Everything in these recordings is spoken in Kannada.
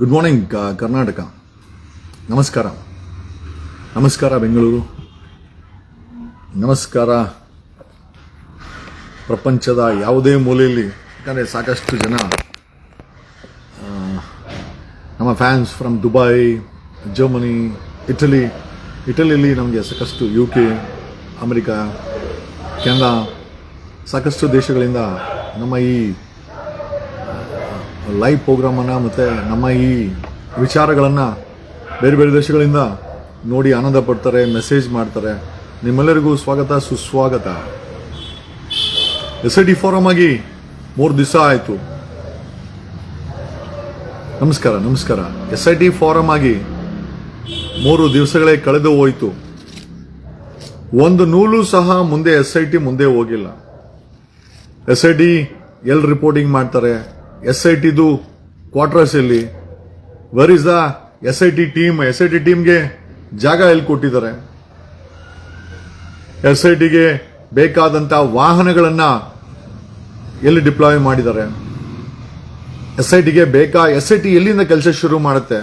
ಗುಡ್ ಮಾರ್ನಿಂಗ್ ಕರ್ನಾಟಕ ನಮಸ್ಕಾರ ನಮಸ್ಕಾರ ಬೆಂಗಳೂರು ನಮಸ್ಕಾರ ಪ್ರಪಂಚದ ಯಾವುದೇ ಮೂಲೆಯಲ್ಲಿ ಯಾಕಂದರೆ ಸಾಕಷ್ಟು ಜನ ನಮ್ಮ fans from Dubai Germany Italy ಇಟಲಿಯಲ್ಲಿ ನಮಗೆ ಸಾಕಷ್ಟು ಯು ಕೆ ಅಮೆರಿಕ ಕೆನಡಾ ಸಾಕಷ್ಟು ದೇಶಗಳಿಂದ ನಮ್ಮ ಈ ಲೈವ್ ಪ್ರೋಗ್ರಾಮನ್ನು ಮತ್ತು ನಮ್ಮ ಈ ವಿಚಾರಗಳನ್ನು ಬೇರೆ ಬೇರೆ ದೇಶಗಳಿಂದ ನೋಡಿ ಆನಂದ ಪಡ್ತಾರೆ ಮೆಸೇಜ್ ಮಾಡ್ತಾರೆ. ನಿಮ್ಮೆಲ್ಲರಿಗೂ ಸ್ವಾಗತ, ಸುಸ್ವಾಗತ. ಎಸ್ ಐ ಟಿ ಫಾರಮ್ ಆಗಿ ಮೂರು ದಿವಸ ಆಯಿತು. ನಮಸ್ಕಾರ ನಮಸ್ಕಾರ. ಎಸ್ ಐ ಟಿ ಫಾರಮ್ ಆಗಿ ಮೂರು ದಿವಸಗಳೇ ಕಳೆದು ಹೋಯಿತು. ಒಂದು ನೂಲು ಸಹ ಮುಂದೆ ಎಸ್ ಐ ಟಿ ಮುಂದೆ ಹೋಗಿಲ್ಲ. ಎಸ್ ಐ ಟಿ ಎಲ್ಲಿ ರಿಪೋರ್ಟಿಂಗ್ ಮಾಡ್ತಾರೆ? ಎಸ್ ಐ ಟಿದು ಕ್ವಾರ್ಟರ್ಸ್ ಎಲ್ಲಿ where is the S I T team S I T ಟೀಮ್ಗೆ ಜಾಗ ಎಲ್ಲಿ ಕೊಟ್ಟಿದ್ದಾರೆ. ಎಸ್ ಐ ಟಿಗೆ ಬೇಕಾದಂತ ವಾಹನಗಳನ್ನ ಎಲ್ಲಿ ಡಿಪ್ಲಾಯ್ ಮಾಡಿದ್ದಾರೆ? ಎಸ್ ಐ ಟಿಗೆ ಬೇಕಾ? ಎಸ್ ಐ ಟಿ ಎಲ್ಲಿಂದ ಕೆಲಸ ಶುರು ಮಾಡುತ್ತೆ?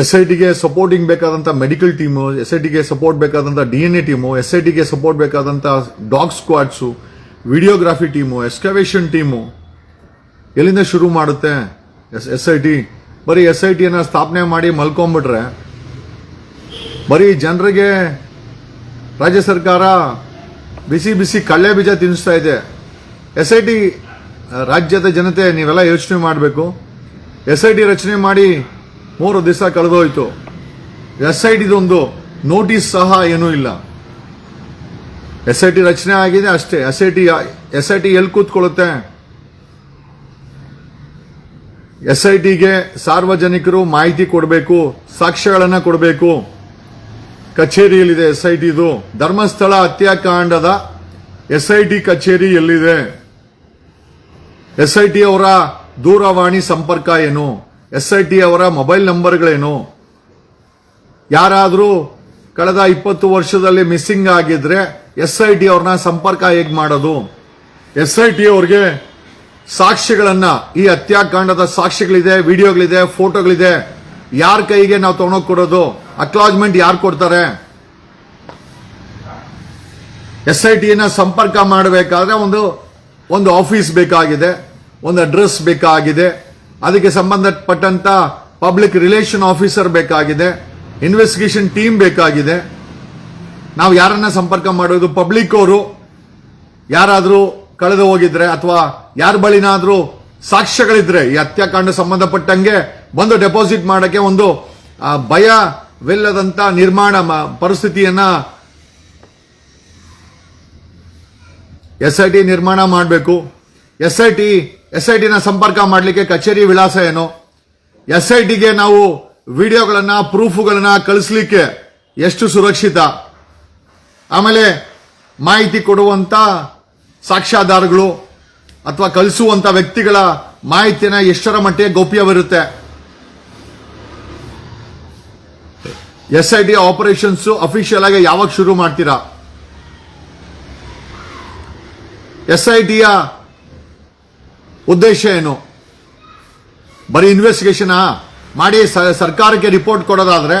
ಎಸ್ ಐ ಟಿಗೆ ಸಪೋರ್ಟಿಂಗ್ ಬೇಕಾದಂಥ ಮೆಡಿಕಲ್ ಟೀಮು ಎಸ್ ಐ ಟಿಗೆ ಸಪೋರ್ಟ್ ಬೇಕಾದಂತ D N A team S I ಟಿಗೆ ಸಪೋರ್ಟ್ ಬೇಕಾದಂಥ dog squads videography team, excavation team. ಎಲ್ಲಿಂದ ಶುರು ಮಾಡುತ್ತೆ? S S I T. ಬರೀ ಎಸ್ ಐ ಟಿಯನ್ನು ಸ್ಥಾಪನೆ ಮಾಡಿ ಮಲ್ಕೊಂಬಿಟ್ರೆ, ಬರೀ ಜನರಿಗೆ ರಾಜ್ಯ ಸರ್ಕಾರ ಬಿಸಿ ಬಿಸಿ ಕಳ್ಳೆ ಬೀಜ ತಿನ್ನಿಸ್ತಾ ಇದೆ. ಎಸ್ ಐ ಟಿ, ರಾಜ್ಯದ ಜನತೆ, ನೀವೆಲ್ಲ ಯೋಚನೆ ಮಾಡಬೇಕು. ಎಸ್ ಐ ಟಿ ರಚನೆ ಮಾಡಿ ಮೂರು ದಿವಸ ಕಳೆದೋಯ್ತು. ಎಸ್ ಐ ಟಿದೊಂದು ನೋಟಿಸ್ ಸಹ ಏನೂ ಇಲ್ಲ. ಎಸ್ ಐ ಟಿ ರಚನೆ ಆಗಿದೆ ಅಷ್ಟೇ. S I T S I T ಎಲ್ಲಿ ಕೂತ್ಕೊಳ್ಳುತ್ತೆ? ಎಸ್ ಐ ಟಿಗೆ ಸಾರ್ವಜನಿಕರು ಮಾಹಿತಿ ಕೊಡಬೇಕು, ಸಾಕ್ಷ್ಯಗಳನ್ನು ಕೊಡಬೇಕು. ಕಚೇರಿಯಲ್ಲಿದೆ ಎಸ್ ಐ ಟಿದು ಧರ್ಮಸ್ಥಳ ಹತ್ಯಾಕಾಂಡದ ಎಸ್ ಐ ಟಿ ಕಚೇರಿ ಎಲ್ಲಿದೆ? ಎಸ್ ಐ ಟಿ ಅವರ ದೂರವಾಣಿ ಸಂಪರ್ಕ ಏನು? ಎಸ್ ಐ ಟಿ ಅವರ ಮೊಬೈಲ್ ನಂಬರ್ಗಳೇನು? ಯಾರಾದರೂ ಕಳೆದ ಇಪ್ಪತ್ತು ವರ್ಷದಲ್ಲಿ ಮಿಸ್ಸಿಂಗ್ ಆಗಿದ್ರೆ ಎಸ್ ಐ ಟಿ ಅವ್ರನ್ನ ಸಂಪರ್ಕ ಹೇಗೆ ಮಾಡೋದು? ಎಸ್ ಐ ಟಿ ಅವ್ರಿಗೆ ಸಾಕ್ಷ್ಯಗಳನ್ನ ಈ ಹತ್ಯಾಕಾಂಡದ ಸಾಕ್ಷಿಗಳಿದೆ, ವಿಡಿಯೋಗಳಿದೆ, ಫೋಟೋಗಳಿದೆ, ಯಾರ ಕೈಗೆ ನಾವು ತಗೊಂಡೋಗಿ ಕೊಡೋದು? ಅಕ್ಲಾಜ್ಮೆಂಟ್ ಯಾರು ಕೊಡ್ತಾರೆ? ಎಸ್ ಐ ಟಿನ ಸಂಪರ್ಕ ಮಾಡಬೇಕಾದ್ರೆ ಒಂದು ಒಂದು ಆಫೀಸ್ ಬೇಕಾಗಿದೆ, ಒಂದು ಅಡ್ರೆಸ್ ಬೇಕಾಗಿದೆ, ಅದಕ್ಕೆ ಸಂಬಂಧಪಟ್ಟಂತ ಪಬ್ಲಿಕ್ ರಿಲೇಷನ್ ಆಫೀಸರ್ ಬೇಕಾಗಿದೆ, ಇನ್ವೆಸ್ಟಿಗೇಷನ್ ಟೀಮ್ ಬೇಕಾಗಿದೆ ನಾವು ಯಾರನ್ನ ಸಂಪರ್ಕ ಮಾಡೋದು? ಪಬ್ಲಿಕ್ ಅವರು. ಯಾರಾದರೂ ಕಳೆದು ಹೋಗಿದ್ರೆ ಅಥವಾ ಯಾರ ಬಳಿನಾದರೂ ಸಾಕ್ಷ್ಯಗಳಿದ್ರೆ, ಈ ಹತ್ಯಾಕಾಂಡ ಸಂಬಂಧಪಟ್ಟಂಗೆ ಬಂದು ಡೆಪಾಸಿಟ್ ಮಾಡೋಕ್ಕೆ ಒಂದು ಭಯವಿಲ್ಲದಂಥ ನಿರ್ಮಾಣ ಪರಿಸ್ಥಿತಿಯನ್ನ ಎಸ್ ಐ ಟಿ ನಿರ್ಮಾಣ ಮಾಡಬೇಕು. S I T, S I ಟಿನ ಸಂಪರ್ಕ ಮಾಡಲಿಕ್ಕೆ ಕಚೇರಿ ವಿಳಾಸ ಏನು? ಎಸ್ ಐ ಟಿಗೆ ನಾವು ವಿಡಿಯೋಗಳನ್ನ, ಪ್ರೂಫುಗಳನ್ನು ಕಳಿಸ್ಲಿಕ್ಕೆ ಎಷ್ಟು ಸುರಕ್ಷಿತ? ಆಮೇಲೆ ಮಾಹಿತಿ ಕೊಡುವಂಥ ಸಾಕ್ಷ್ಯಾಧಾರಗಳು ಅಥವಾ ಕಲಿಸುವಂಥ ವ್ಯಕ್ತಿಗಳ ಮಾಹಿತಿನ ಎಷ್ಟರ ಮಟ್ಟಿಗೆ ಗೌಪ್ಯವಿರುತ್ತೆ. S I T operations official ಆಗಿ ಯಾವಾಗ ಶುರು ಮಾಡ್ತೀರಾ? ಎಸ್ ಐ ಟಿಯ ಉದ್ದೇಶ ಏನು? ಬರೀ ಇನ್ವೆಸ್ಟಿಗೇಷನ್ ಮಾಡಿ ಸರ್ಕಾರಕ್ಕೆ ರಿಪೋರ್ಟ್ ಕೊಡೋದಾದ್ರೆ,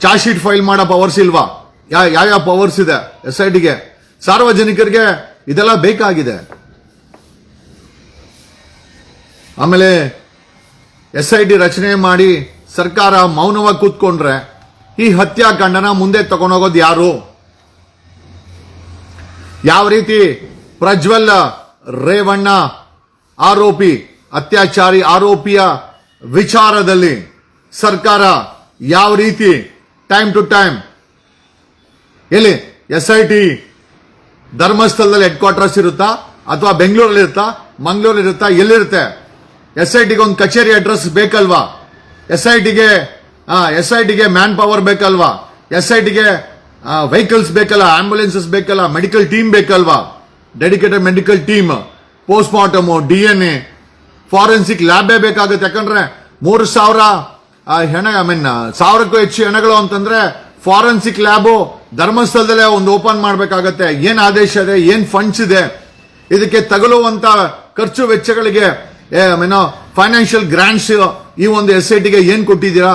ಚಾರ್ಜ್ ಶೀಟ್ ಫೈಲ್ ಮಾಡೋ ಪವರ್ಸ್ ಇಲ್ವಾ? ಯಾವ್ಯಾವ ಪವರ್ಸ್ ಇದೆ ಎಸ್ ಐ ಟಿಗೆ ಸಾರ್ವಜನಿಕರಿಗೆ ಇದೆಲ್ಲ ಬೇಕಾಗಿದೆ. ಆಮೇಲೆ ಎಸ್ ಐ ಟಿ ರಚನೆ ಮಾಡಿ ಸರ್ಕಾರ ಮೌನವಾಗಿ ಕೂತ್ಕೊಂಡ್ರೆ ಈ ಹತ್ಯಾಕಾಂಡನ ಮುಂದೆ ತಗೊಂಡೋಗೋದು ಯಾರು? ಯಾವ ರೀತಿ ಪ್ರಜ್ವಲ್ ರೇವಣ್ಣ ಆರೋಪಿ, ಅತ್ಯಾಚಾರಿ ಆರೋಪಿಯ ವಿಚಾರದಲ್ಲಿ ಸರ್ಕಾರ ಯಾವ ರೀತಿ ಟೈಮ್ ಟು ಟೈಮ್ ಎಲ್ಲಿ? ಎಸ್ ಐ ಟಿ ಧರ್ಮಸ್ಥಳದಲ್ಲಿ ಹೆಡ್ ಕ್ವಾರ್ಟರ್ಸ್ ಇರುತ್ತಾ? ಅಥವಾ ಬೆಂಗಳೂರಲ್ಲಿ ಇರುತ್ತಾ? ಮಂಗಳೂರಲ್ಲಿ ಇರುತ್ತಾ? ಎಲ್ಲಿರುತ್ತೆ? ಎಸ್ ಐ ಟಿಗೆ ಒಂದು ಕಚೇರಿ ಅಡ್ರೆಸ್ ಬೇಕಲ್ವಾ? ಎಸ್ ಐ ಟಿಗೆ ಎಸ್ ಐ ಟಿಗೆ ಮ್ಯಾನ್ ಪವರ್ ಬೇಕಲ್ವಾ? ಎಸ್ ಐ ಟಿಗೆ ವೆಹಿಕಲ್ಸ್ ಬೇಕಲ್ಲ? ಆಂಬುಲೆನ್ಸಸ್ ಬೇಕಲ್ಲ? ಮೆಡಿಕಲ್ ಟೀಮ್ ಬೇಕಲ್ವಾ? Dedicated medical team post mortem D N A forensic ಲ್ಯಾಬೇ ಬೇಕಾಗುತ್ತೆ. ಯಾಕಂದ್ರೆ ಮೂರು ಸಾವಿರ ಹೆಣ ಐ ಮೀನ್ ಸಾವಿರಕ್ಕೂ ಹೆಚ್ಚು ಹೆಣಗಳು ಅಂತಂದ್ರೆ ಫಾರೆನ್ಸಿಕ್ ಲ್ಯಾಬು ಧರ್ಮಸ್ಥಳದಲ್ಲೇ ಒಂದು ಓಪನ್ ಮಾಡಬೇಕಾಗತ್ತೆ. ಏನು ಆದೇಶ ಇದೆ? ಏನು ಫಂಡ್ಸ್ ಇದೆ? ಇದಕ್ಕೆ ತಗಲುವಂತ ಖರ್ಚು ವೆಚ್ಚಗಳಿಗೆ ಏನೋ ಫೈನಾನ್ಷಿಯಲ್ ಗ್ರಾಂಟ್ಸ್ ಈ ಒಂದು ಎಸ್ ಐ ಟಿಗೆ ಏನ್ ಕೊಟ್ಟಿದ್ದೀರಾ?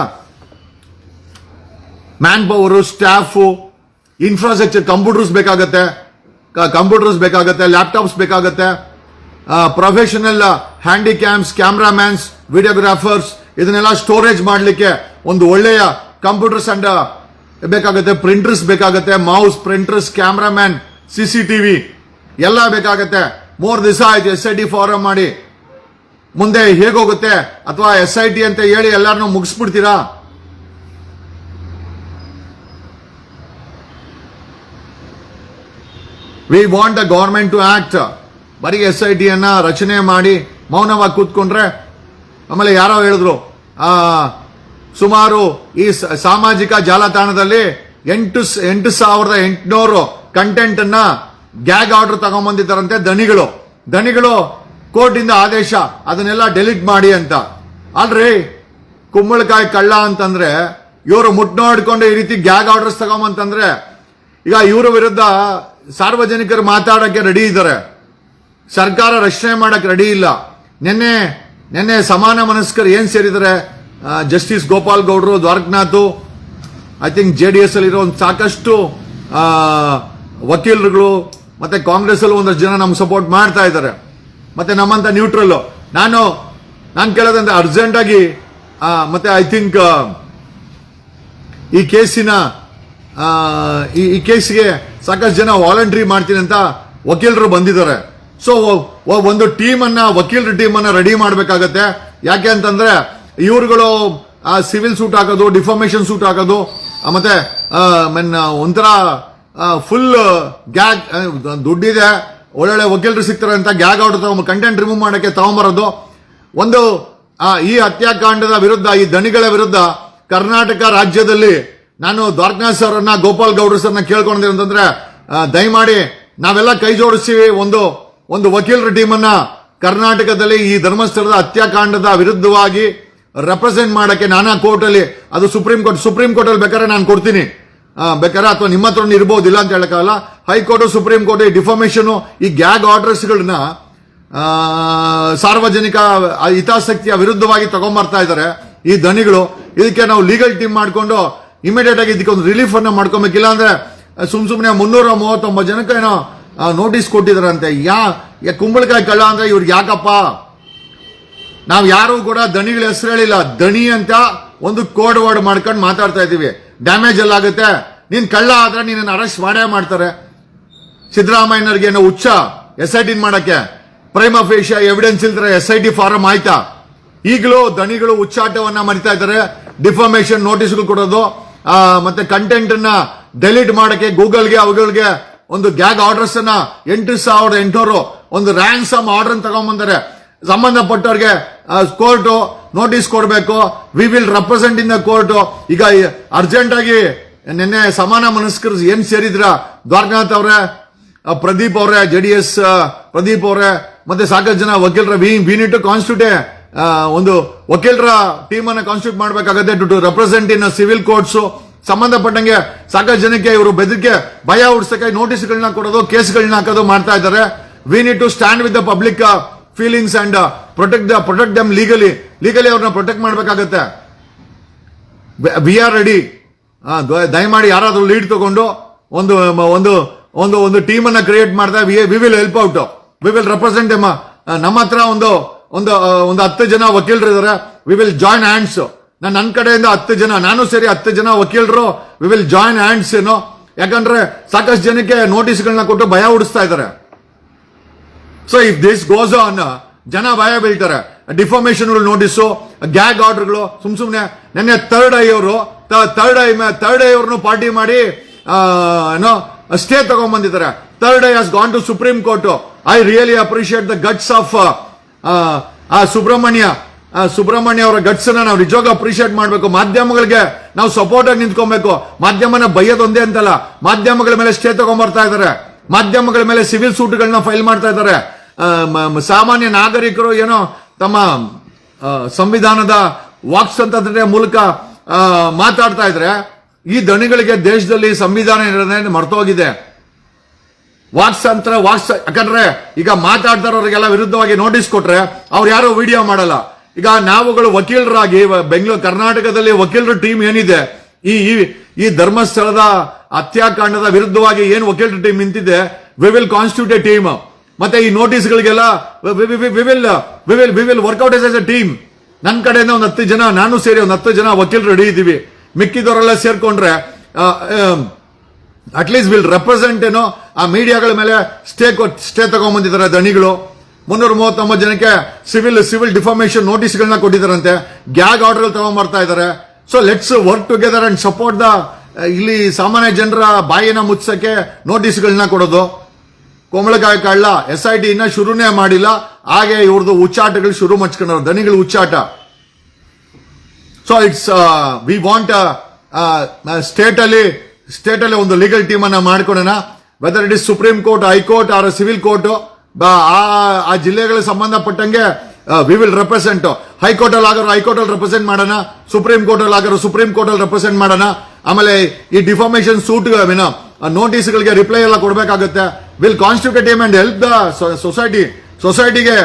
Man power staff infrastructure computers ಬೇಕಾಗತ್ತೆ ಕಂಪ್ಯೂಟರ್ಸ್ ಬೇಕಾಗತ್ತೆ ಲ್ಯಾಪ್ಟಾಪ್ಸ್ ಬೇಕಾಗತ್ತೆ. ಪ್ರೊಫೆಷನಲ್ ಹ್ಯಾಂಡಿಕ್ಯಾಮ್ಸ್ ಕ್ಯಾಮ್ರಾಮ್ಯಾನ್ಸ್ ವಿಡಿಯೋಗ್ರಾಫರ್ಸ್ ಇದನ್ನೆಲ್ಲ ಸ್ಟೋರೇಜ್ ಮಾಡಲಿಕ್ಕೆ ಒಂದು ಒಳ್ಳೆಯ ಕಂಪ್ಯೂಟರ್ಸ್ ಅಂಡ್ ಬೇಕಾಗುತ್ತೆ ಪ್ರಿಂಟರ್ಸ್ ಬೇಕಾಗುತ್ತೆ mouse printers cameraman C C TV ಎಲ್ಲ ಬೇಕಾಗುತ್ತೆ. ಮೂರು ದಿವಸ ಆಯ್ತು ಎಸ್ ಐ ಟಿ ಫಾರಂ ಮಾಡಿ. ಮುಂದೆ ಹೇಗೋಗುತ್ತೆ ಅಥವಾ ಎಸ್ ಐ ಟಿ ಅಂತ ಹೇಳಿ ಎಲ್ಲಾರನ್ನೂ ಮುಗಿಸ್ಬಿಡ್ತೀರಾ? We want a government to act ಬರೀ ಎಸ್ ಐ ಟಿಯನ್ನ ರಚನೆ ಮಾಡಿ ಮೌನವಾಗಿ ಕೂತ್ಕೊಂಡ್ರೆ ಆಮೇಲೆ ಯಾರೋ ಹೇಳಿದ್ರು ಸುಮಾರು ಈ ಸಾಮಾಜಿಕ ಜಾಲತಾಣದಲ್ಲಿ ಎಂಟು ಎಂಟು ಸಾವಿರದ ಎಂಟುನೂರು ಕಂಟೆಂಟ್ ಅನ್ನ ಗ್ಯಾಗ್ ಆರ್ಡರ್ ತಗೊಂಡ್ಬಂದಿದ್ದಾರಂತೆ ದನಿಗಳು ದನಿಗಳು ಕೋರ್ಟಿಂದ ಆದೇಶ, ಅದನ್ನೆಲ್ಲ ಡೆಲೀಟ್ ಮಾಡಿ ಅಂತ. ಅಲ್ರಿ ಕುಂಬಳಕಾಯಿ ಕಳ್ಳ ಅಂತಂದ್ರೆ, ಇವರು ಮುಟ್ ನೋಡ್ಕೊಂಡು ಈ ರೀತಿ ಗ್ಯಾಗ್ ಆರ್ಡರ್ಸ್ ತಗೊಂಬಂತಂದ್ರೆ, ಈಗ ಇವರ ವಿರುದ್ಧ ಸಾರ್ವಜನಿಕರು ಮಾತಾಡಕ್ಕೆ ರೆಡಿ ಇದ್ದಾರೆ. ಸರ್ಕಾರ ರಕ್ಷಣೆ ಮಾಡಕ್ಕೆ ರೆಡಿ ಇಲ್ಲ. ನಿನ್ನೆ ನಿನ್ನೆ ಸಮಾನ ಮನಸ್ಕರು ಏನ್ ಸೇರಿದ್ದಾರೆ? ಜಸ್ಟಿಸ್ ಗೋಪಾಲ್ ಗೌಡ್ರು Dwarakanath I think J D S ಅಲ್ಲಿ ಇರೋ ಒಂದು ಸಾಕಷ್ಟು ವಕೀಲರುಗಳು ಮತ್ತೆ ಕಾಂಗ್ರೆಸ್ ಅಲ್ಲಿ ಒಂದಷ್ಟು ಜನ ನಮ್ಗೆ ಸಪೋರ್ಟ್ ಮಾಡ್ತಾ ಇದ್ದಾರೆ. ಮತ್ತೆ ನಮ್ಮಂತ ನ್ಯೂಟ್ರಲ್ ನಾನು ನಾನು ಕೇಳೋದಂದ್ರೆ ಅರ್ಜೆಂಟ್ ಆಗಿ ಆ, ಮತ್ತೆ ಐ ಥಿಂಕ್ ಈ ಕೇಸಿನ ಈ ಕೇಸ್ಗೆ ಸಾಕಷ್ಟು ಜನ ವಾಲಂಟ್ರಿ ಮಾಡ್ತೀನಿ ಅಂತ ವಕೀಲರು ಬಂದಿದ್ದಾರೆ. ಸೊ ಒಂದು ಟೀಮ್ ಅನ್ನ ವಕೀಲರ ಟೀಮ್ ಅನ್ನ ರೆಡಿ ಮಾಡಬೇಕಾಗತ್ತೆ. ಯಾಕೆ ಅಂತಂದ್ರೆ ಇವ್ರುಗಳು ಸಿವಿಲ್ ಸೂಟ್ ಹಾಕೋದು ಡಿಫಾರ್ಮೇಶನ್ ಸೂಟ್ ಹಾಕೋದು ಆ, ಮತ್ತೆ ಮೀನ್ ಒಂಥರ ಫುಲ್ ಗ್ಯಾಗ್ ದುಡ್ಡಿದೆ. ಒಳ್ಳೊಳ್ಳೆ ವಕೀಲರು ಸಿಗ್ತಾರೆ ಅಂತ ಗ್ಯಾಗ್ ಔಟ್ ತಗೊಂಡ್ ಕಂಟೆಂಟ್ ರಿಮೂವ್ ಮಾಡೋಕ್ಕೆ ತಗೊಂಬರೋದು. ಒಂದು ಈ ಹತ್ಯಾಕಾಂಡದ ವಿರುದ್ಧ ಈ ದಣಿಗಳ ವಿರುದ್ಧ ಕರ್ನಾಟಕ ರಾಜ್ಯದಲ್ಲಿ ನಾನು ದ್ವಾರಕನಾಥ್ ಸರ್ನ ಗೋಪಾಲ್ ಗೌಡ್ರ ಸರ್ನ ಕೇಳ್ಕೊಂಡಿದ್ದೀನಿ ಅಂತಂದ್ರೆ ಆ, ದಯಮಾಡಿ ನಾವೆಲ್ಲ ಕೈ ಜೋಡಿಸಿ ಒಂದು ಒಂದು ವಕೀಲರ ಟೀಮನ್ನ ಕರ್ನಾಟಕದಲ್ಲಿ ಈ ಧರ್ಮಸ್ಥಳದ ಹತ್ಯಾಕಾಂಡದ ವಿರುದ್ಧವಾಗಿ ರೆಪ್ರೆಸೆಂಟ್ ಮಾಡೋಕ್ಕೆ ನಾನಾ ಕೋರ್ಟಲ್ಲಿ, ಅದು ಸುಪ್ರೀಂ ಕೋರ್ಟ್, ಸುಪ್ರೀಂ ಕೋರ್ಟಲ್ಲಿ ಬೇಕಾದ್ರೆ ನಾನು ಕೊಡ್ತೀನಿ. ಬೇಕಾದ್ರೆ ಅಥವಾ ನಿಮ್ಮ ಹತ್ರ ಇರ್ಬೋದು, ಇಲ್ಲ ಅಂತ ಹೇಳೋಕ್ಕಾಗಲ್ಲ. ಹೈಕೋರ್ಟು, ಸುಪ್ರೀಂ ಕೋರ್ಟ್, ಈ ಡಿಫಾರ್ಮೇಷನು ಈ ಗ್ಯಾಗ್ ಆರ್ಡರ್ಸ್ಗಳನ್ನ ಸಾರ್ವಜನಿಕ ಹಿತಾಸಕ್ತಿಯ ವಿರುದ್ಧವಾಗಿ ತಗೊಂಬರ್ತಾ ಇದ್ದಾರೆ ಈ ದನಿಗಳು. ಇದಕ್ಕೆ ನಾವು ಲೀಗಲ್ ಟೀಮ್ ಮಾಡಿಕೊಂಡು ಇಮಿಡಿಯೇಟ್ ಆಗಿ ಇದಕ್ಕೆ ಒಂದು ರಿಲೀಫ್ ಅನ್ನ ಮಾಡ್ಕೊಬೇಕಿಲ್ಲ ಅಂದ್ರೆ ಸುಮ್ ಸುಮ್ಮನೆ ಮುನ್ನೂರ ಮೂವತ್ತೊಂಬತ್ತು ಜನಕ್ಕೆ ಏನೋ ನೋಟಿಸ್ ಕೊಟ್ಟಿದಾರಂತೆ ಯಾ ಕುಂಬಳಕಾಯಿ ಕಳ್ಳ ಅಂದ್ರೆ ಇವ್ರಿಗೆ ಯಾಕಪ್ಪ? ನಾವು ಯಾರು ಕೂಡ ದಣಿಗಳ ಹೆಸರು ಹೇಳಿಲ್ಲ. ದಣಿ ಅಂತ ಒಂದು ಕೋಡ್ ವರ್ಡ್ ಮಾಡ್ಕೊಂಡು ಮಾತಾಡ್ತಾ ಇದೀವಿ ಡ್ಯಾಮೇಜ್ ಎಲ್ಲ ಆಗುತ್ತೆ. ನೀನ್ ಕಳ್ಳ ಆದ್ರೆ ನೀನನ್ನು ಅರೆಸ್ಟ್ ಮಾಡೇ ಮಾಡ್ತಾರೆ. ಸಿದ್ದರಾಮಯ್ಯನವ್ರಿಗೆ ಏನೋ ಹುಚ್ಚ. ಎಸ್ ಐ ಟಿ ಮಾಡಕ್ಕೆ. ಪ್ರೈಮ್ ಅಫೇಷಿಯ ಎವಿಡೆನ್ಸ್ ಇಲ್ದ್ರೆ ಎಸ್ ಐ ಟಿ ಫಾರಂ ಆಯ್ತಾ? ಈಗಲೂ ದಣಿಗಳು ಉಚ್ಚಾಟವನ್ನ ಮರಿತಾ ಇದ್ದಾರೆ. ಡಿಫಾರ್ಮೇಶನ್ ನೋಟಿಸ್ಗಳು ಕೊಡೋದು. ಮತ್ತೆ ಕಂಟೆಂಟ್ ಅನ್ನ ಡೆಲೀಟ್ ಮಾಡಕ್ಕೆ ಗೂಗಲ್ಗೆ ಅವುಗಳಿಗೆ ಒಂದು ಗ್ಯಾಗ್ ಆರ್ಡರ್ಸ್ ಅನ್ನ ಎಂಟು ಸಾವಿರದ ಎಂಟುನೂರು ಒಂದು ರ್ಯಾನ್ಸಮ್ ಆರ್ಡರ್ ತಗೊಂಡ್ಬಂದರೆ ಸಂಬಂಧಪಟ್ಟವ್ರಿಗೆ ಕೋರ್ಟು ನೋಟಿಸ್ ಕೊಡಬೇಕು. We will represent in the court ಈಗ ಅರ್ಜೆಂಟ್ ಆಗಿ ನಿನ್ನೆ ಸಮಾನ ಮನಸ್ಕರು ಏನ್ ಸೇರಿದ್ರ? ದ್ವಾರಕನಾಥ್ ಅವರೇ ಪ್ರದೀಪ್ ಅವರೇ ಜೆ ಡಿ ಎಸ್ ಪ್ರದೀಪ್ ಅವರೇ, ಮತ್ತೆ ಸಾಕಷ್ಟು ಜನ ವಕೀಲರ. ವಿ ನೀಟ್ ಟು ಕಾನ್ಸ್ಟಿಟ್ಯೂಟೇ ಒಂದು ವಕೀಲರ ಟೀಮ್ ಕಾನ್ಸ್ಟಿಟ್ಯೂಟ್ ಮಾಡಬೇಕಾಗತ್ತೆ to represent in civil courts ಸಂಬಂಧಪಟ್ಟಂಗೆ ಸಾಕಷ್ಟು ಜನಕ್ಕೆ ಇವರು ಬೆದರಿಕೆ, ಭಯ ಹುಡ್ಸಕ್ಕೆ ನೋಟಿಸ್ಗಳನ್ನ ಕೊಡೋದು ಕೇಸ್ಗಳನ್ನ ಹಾಕೋದು ಮಾಡ್ತಾ ಇದ್ದಾರೆ. We need to stand with the public feelings and protect the protect them legally legally ಅವ್ರನ್ನ ಪ್ರೊಟೆಕ್ಟ್ ಮಾಡಬೇಕಾಗತ್ತೆ. ವಿ ಆರ್ ರೆಡಿ ದಯಮಾಡಿ ಯಾರಾದರೂ ಲೀಡ್ ತಗೊಂಡು ಒಂದು ಒಂದು ಒಂದು ಒಂದು ಟೀಮನ್ನು ಕ್ರಿಯೇಟ್ ಮಾಡ್ತಾ we will help out we will represent ಎಮ್ಮ ನಮ್ಮ ಹತ್ರ ಒಂದು ಒಂದು ಒಂದು ಹತ್ತು ಜನ ವಕೀಲರು ಇದಾರೆ. ವಿ ವಿಲ್ ಜಾಯಿನ್ ಹ್ಯಾಂಡ್ಸ್ ನಾನು ನನ್ನ ಕಡೆಯಿಂದ ಹತ್ತು ಜನ, ನಾನು ಸೇರಿ ಹತ್ತು ಜನ ವಕೀಲರು ವಿ ವಿಲ್ ಜಾಯಿನ್ ಹ್ಯಾಂಡ್ಸ್ ಏನೋ ಯಾಕಂದ್ರೆ ಸಾಕಷ್ಟು ಜನಕ್ಕೆ ನೋಟಿಸ್ಗಳನ್ನ ಕೊಟ್ಟು ಭಯ ಹುಡಿಸ್ತಾ ಇದ್ದಾರೆ so if this goes on ಜನ ಭಯ ಬೀಳ್ತಾರೆ. ಡಿಫಾರ್ಮೇಶನ್ ನೋಟಿಸು ಗ್ಯಾಗ್ ಆರ್ಡರ್ಗಳು ಸುಮ್ ಸುಮ್ನೆ. ನೆನ್ನೆ ತರ್ಡ್ ಐ ಅವರು ಥರ್ಡ್ ಐ ತರ್ಡ್ ಐ ಅವ್ರನ್ನು ಪಾರ್ಟಿ ಮಾಡಿ ಏನೋ stay ತಗೊಂಡ್ಬಂದಿದ್ದಾರೆ third eye has gone to supreme court I really appreciate the guts of ಆ ಸುಬ್ರಹ್ಮಣ್ಯ ಸುಬ್ರಹ್ಮಣ್ಯ ಅವರ ಗಟ್ಸ್ ನಾವು ನಿಜವಾಗ ಅಪ್ರಿಷಿಯೇಟ್ ಮಾಡಬೇಕು. ಮಾಧ್ಯಮಗಳಿಗೆ ನಾವು ಸಪೋರ್ಟ್ ಆಗಿ ನಿಂತ್ಕೊಬೇಕು. ಮಾಧ್ಯಮನ ಬೈಯೋದೊಂದೇ ಅಂತಲ್ಲ. ಮಾಧ್ಯಮಗಳ ಮೇಲೆ ಸ್ಟೇ ತಗೊಂಡ್ಬರ್ತಾ ಇದ್ದಾರೆ. ಮಾಧ್ಯಮಗಳ ಮೇಲೆ ಸಿವಿಲ್ ಸೂಟ್ಗಳನ್ನ ಫೈಲ್ ಮಾಡ್ತಾ ಇದ್ದಾರೆ. ಸಾಮಾನ್ಯ ನಾಗರಿಕರು ಏನೋ ತಮ್ಮ ಸಂವಿಧಾನದ ವಾಕ್ ಸ್ವಾತಂತ್ರ್ಯ ಮೂಲಕ ಮಾತಾಡ್ತಾ ಇದ್ರೆ, ಈ ದಣಿಗಳಿಗೆ ದೇಶದಲ್ಲಿ ಸಂವಿಧಾನ ಇರೋದೇ ಮರ್ತೋಗಿದೆ. ವಾಕ್ಸಂತ್ರ, ವಾಕ್ಸ್, ಯಾಕಂದ್ರೆ ಈಗ ಮಾತಾಡ್ತಾರವ್ರಿಗೆಲ್ಲ ವಿರುದ್ಧವಾಗಿ ನೋಟಿಸ್ ಕೊಟ್ರೆ ಅವ್ರು ಯಾರು ವಿಡಿಯೋ ಮಾಡಲ್ಲ. ಈಗ ನಾವುಗಳು ವಕೀಲರಾಗಿ ಬೆಂಗಳೂರು, ಕರ್ನಾಟಕದಲ್ಲಿ ವಕೀಲರ ಟೀಮ್ ಏನಿದೆ, ಈ- ಈ ಧರ್ಮಸ್ಥಳದ ಹತ್ಯಾಕಾಂಡದ ವಿರುದ್ಧವಾಗಿ ಏನು ವಕೀಲರ ಟೀಮ್ ನಿಂತಿದೆ we will constitute a team ಮತ್ತೆ ಈ ನೋಟಿಸ್ಗಳಿಗೆಲ್ಲ we will we will we will work out yes yes a team ನನ್ನ ಕಡೆಯಿಂದ ಒಂದು ಹತ್ತು ಜನ, ನಾನು ಸೇರಿ ಒಂದು ಹತ್ತು ಜನ ವಕೀಲರು ರೆಡಿ ಇದ್ದೀವಿ. ಮಿಕ್ಕಿದವರೆಲ್ಲ ಸೇರ್ಕೊಂಡ್ರೆ ಅಟ್ಲೀಸ್ಟ್ ವಿಲ್ ರೆಪ್ರೆಸೆಂಟ್ ಏನೋ, ಆ ಮೀಡಿಯಾಗಳ ಮೇಲೆ ಸ್ಟೇ ಸ್ಟೇ ತಗೊಂಡ್ಬಂದಿದ್ದಾರೆ ದಣಿಗಳು. ಮುನ್ನೂರ ಮೂವತ್ತೊಂಬತ್ತು ಜನಕ್ಕೆ ಸಿವಿಲ್ ಸಿವಿಲ್ ಡಿಫಾರ್ಮೇಶನ್ ನೋಟಿಸ್ಗಳನ್ನ ಕೊಟ್ಟಿದ್ದಾರಂತೆ. ಗ್ಯಾಗ್ ಆರ್ಡರ್ ತಗೊಂಡ್ಬರ್ತಾ ಇದ್ದಾರೆ. So let's work together and support the ಇಲ್ಲಿ ಸಾಮಾನ್ಯ ಜನರ ಬಾಯಿನ ಮುಚ್ಚಕ್ಕೆ ನೋಟಿಸ್ಗಳನ್ನ ಕೊಡೋದು. ಕೋಮಳಕಾಯಿ ಕಳ್ಳ ಎಸ್ ಐ ಟಿ ಇನ್ನ ಶುರುನೇ ಮಾಡಿಲ್ಲ. ಹಾಗೆ ಇವ್ರದ್ದು ಉಚ್ಚಾಟಗಳು ಶುರು ಮಚ್ಕೊಂಡವ್ರು. ದನಿಗಳು ಉಚ್ಚಾಟ. So it's we want state ಅಲ್ಲಿ ಸ್ಟೇಟ್ ಅಲ್ಲಿ ಒಂದು ಲೀಗಲ್ ಟೀಮ್ ಅನ್ನ ಮಾಡ್ಕೊಳ್ಳೋಣ whether it is supreme court high court or civil court ಆ ಜಿಲ್ಲೆಗಳಿಗೆ ಸಂಬಂಧಪಟ್ಟಂಗೆ we will represent high court ಅಲ್ಲಿ ಆಗೋರು ಹೈಕೋರ್ಟ್ ಅಲ್ಲಿ ರೆಪ್ರೆಸೆಂಟ್ ಮಾಡೋಣ. ಸುಪ್ರೀಂ ಕೋರ್ಟ್ ಅಲ್ಲಿ ಆಗೋರು ಸುಪ್ರೀಂ ಕೋರ್ಟ್ ಅಲ್ಲಿ ರೆಪ್ರೆಸೆಂಟ್ ಮಾಡೋಣ. ಆಮೇಲೆ ಈ ಡಿಫಾರ್ಮೇಶನ್ ಸೂಟ್ ಏನೋ ನೋಟಿಸ್ಗಳಿಗೆ ರಿಪ್ಲೈ ಎಲ್ಲ ಕೊಡಬೇಕಾಗುತ್ತೆ. Will constitute and help the society ಸೊಸೈಟಿಗೆ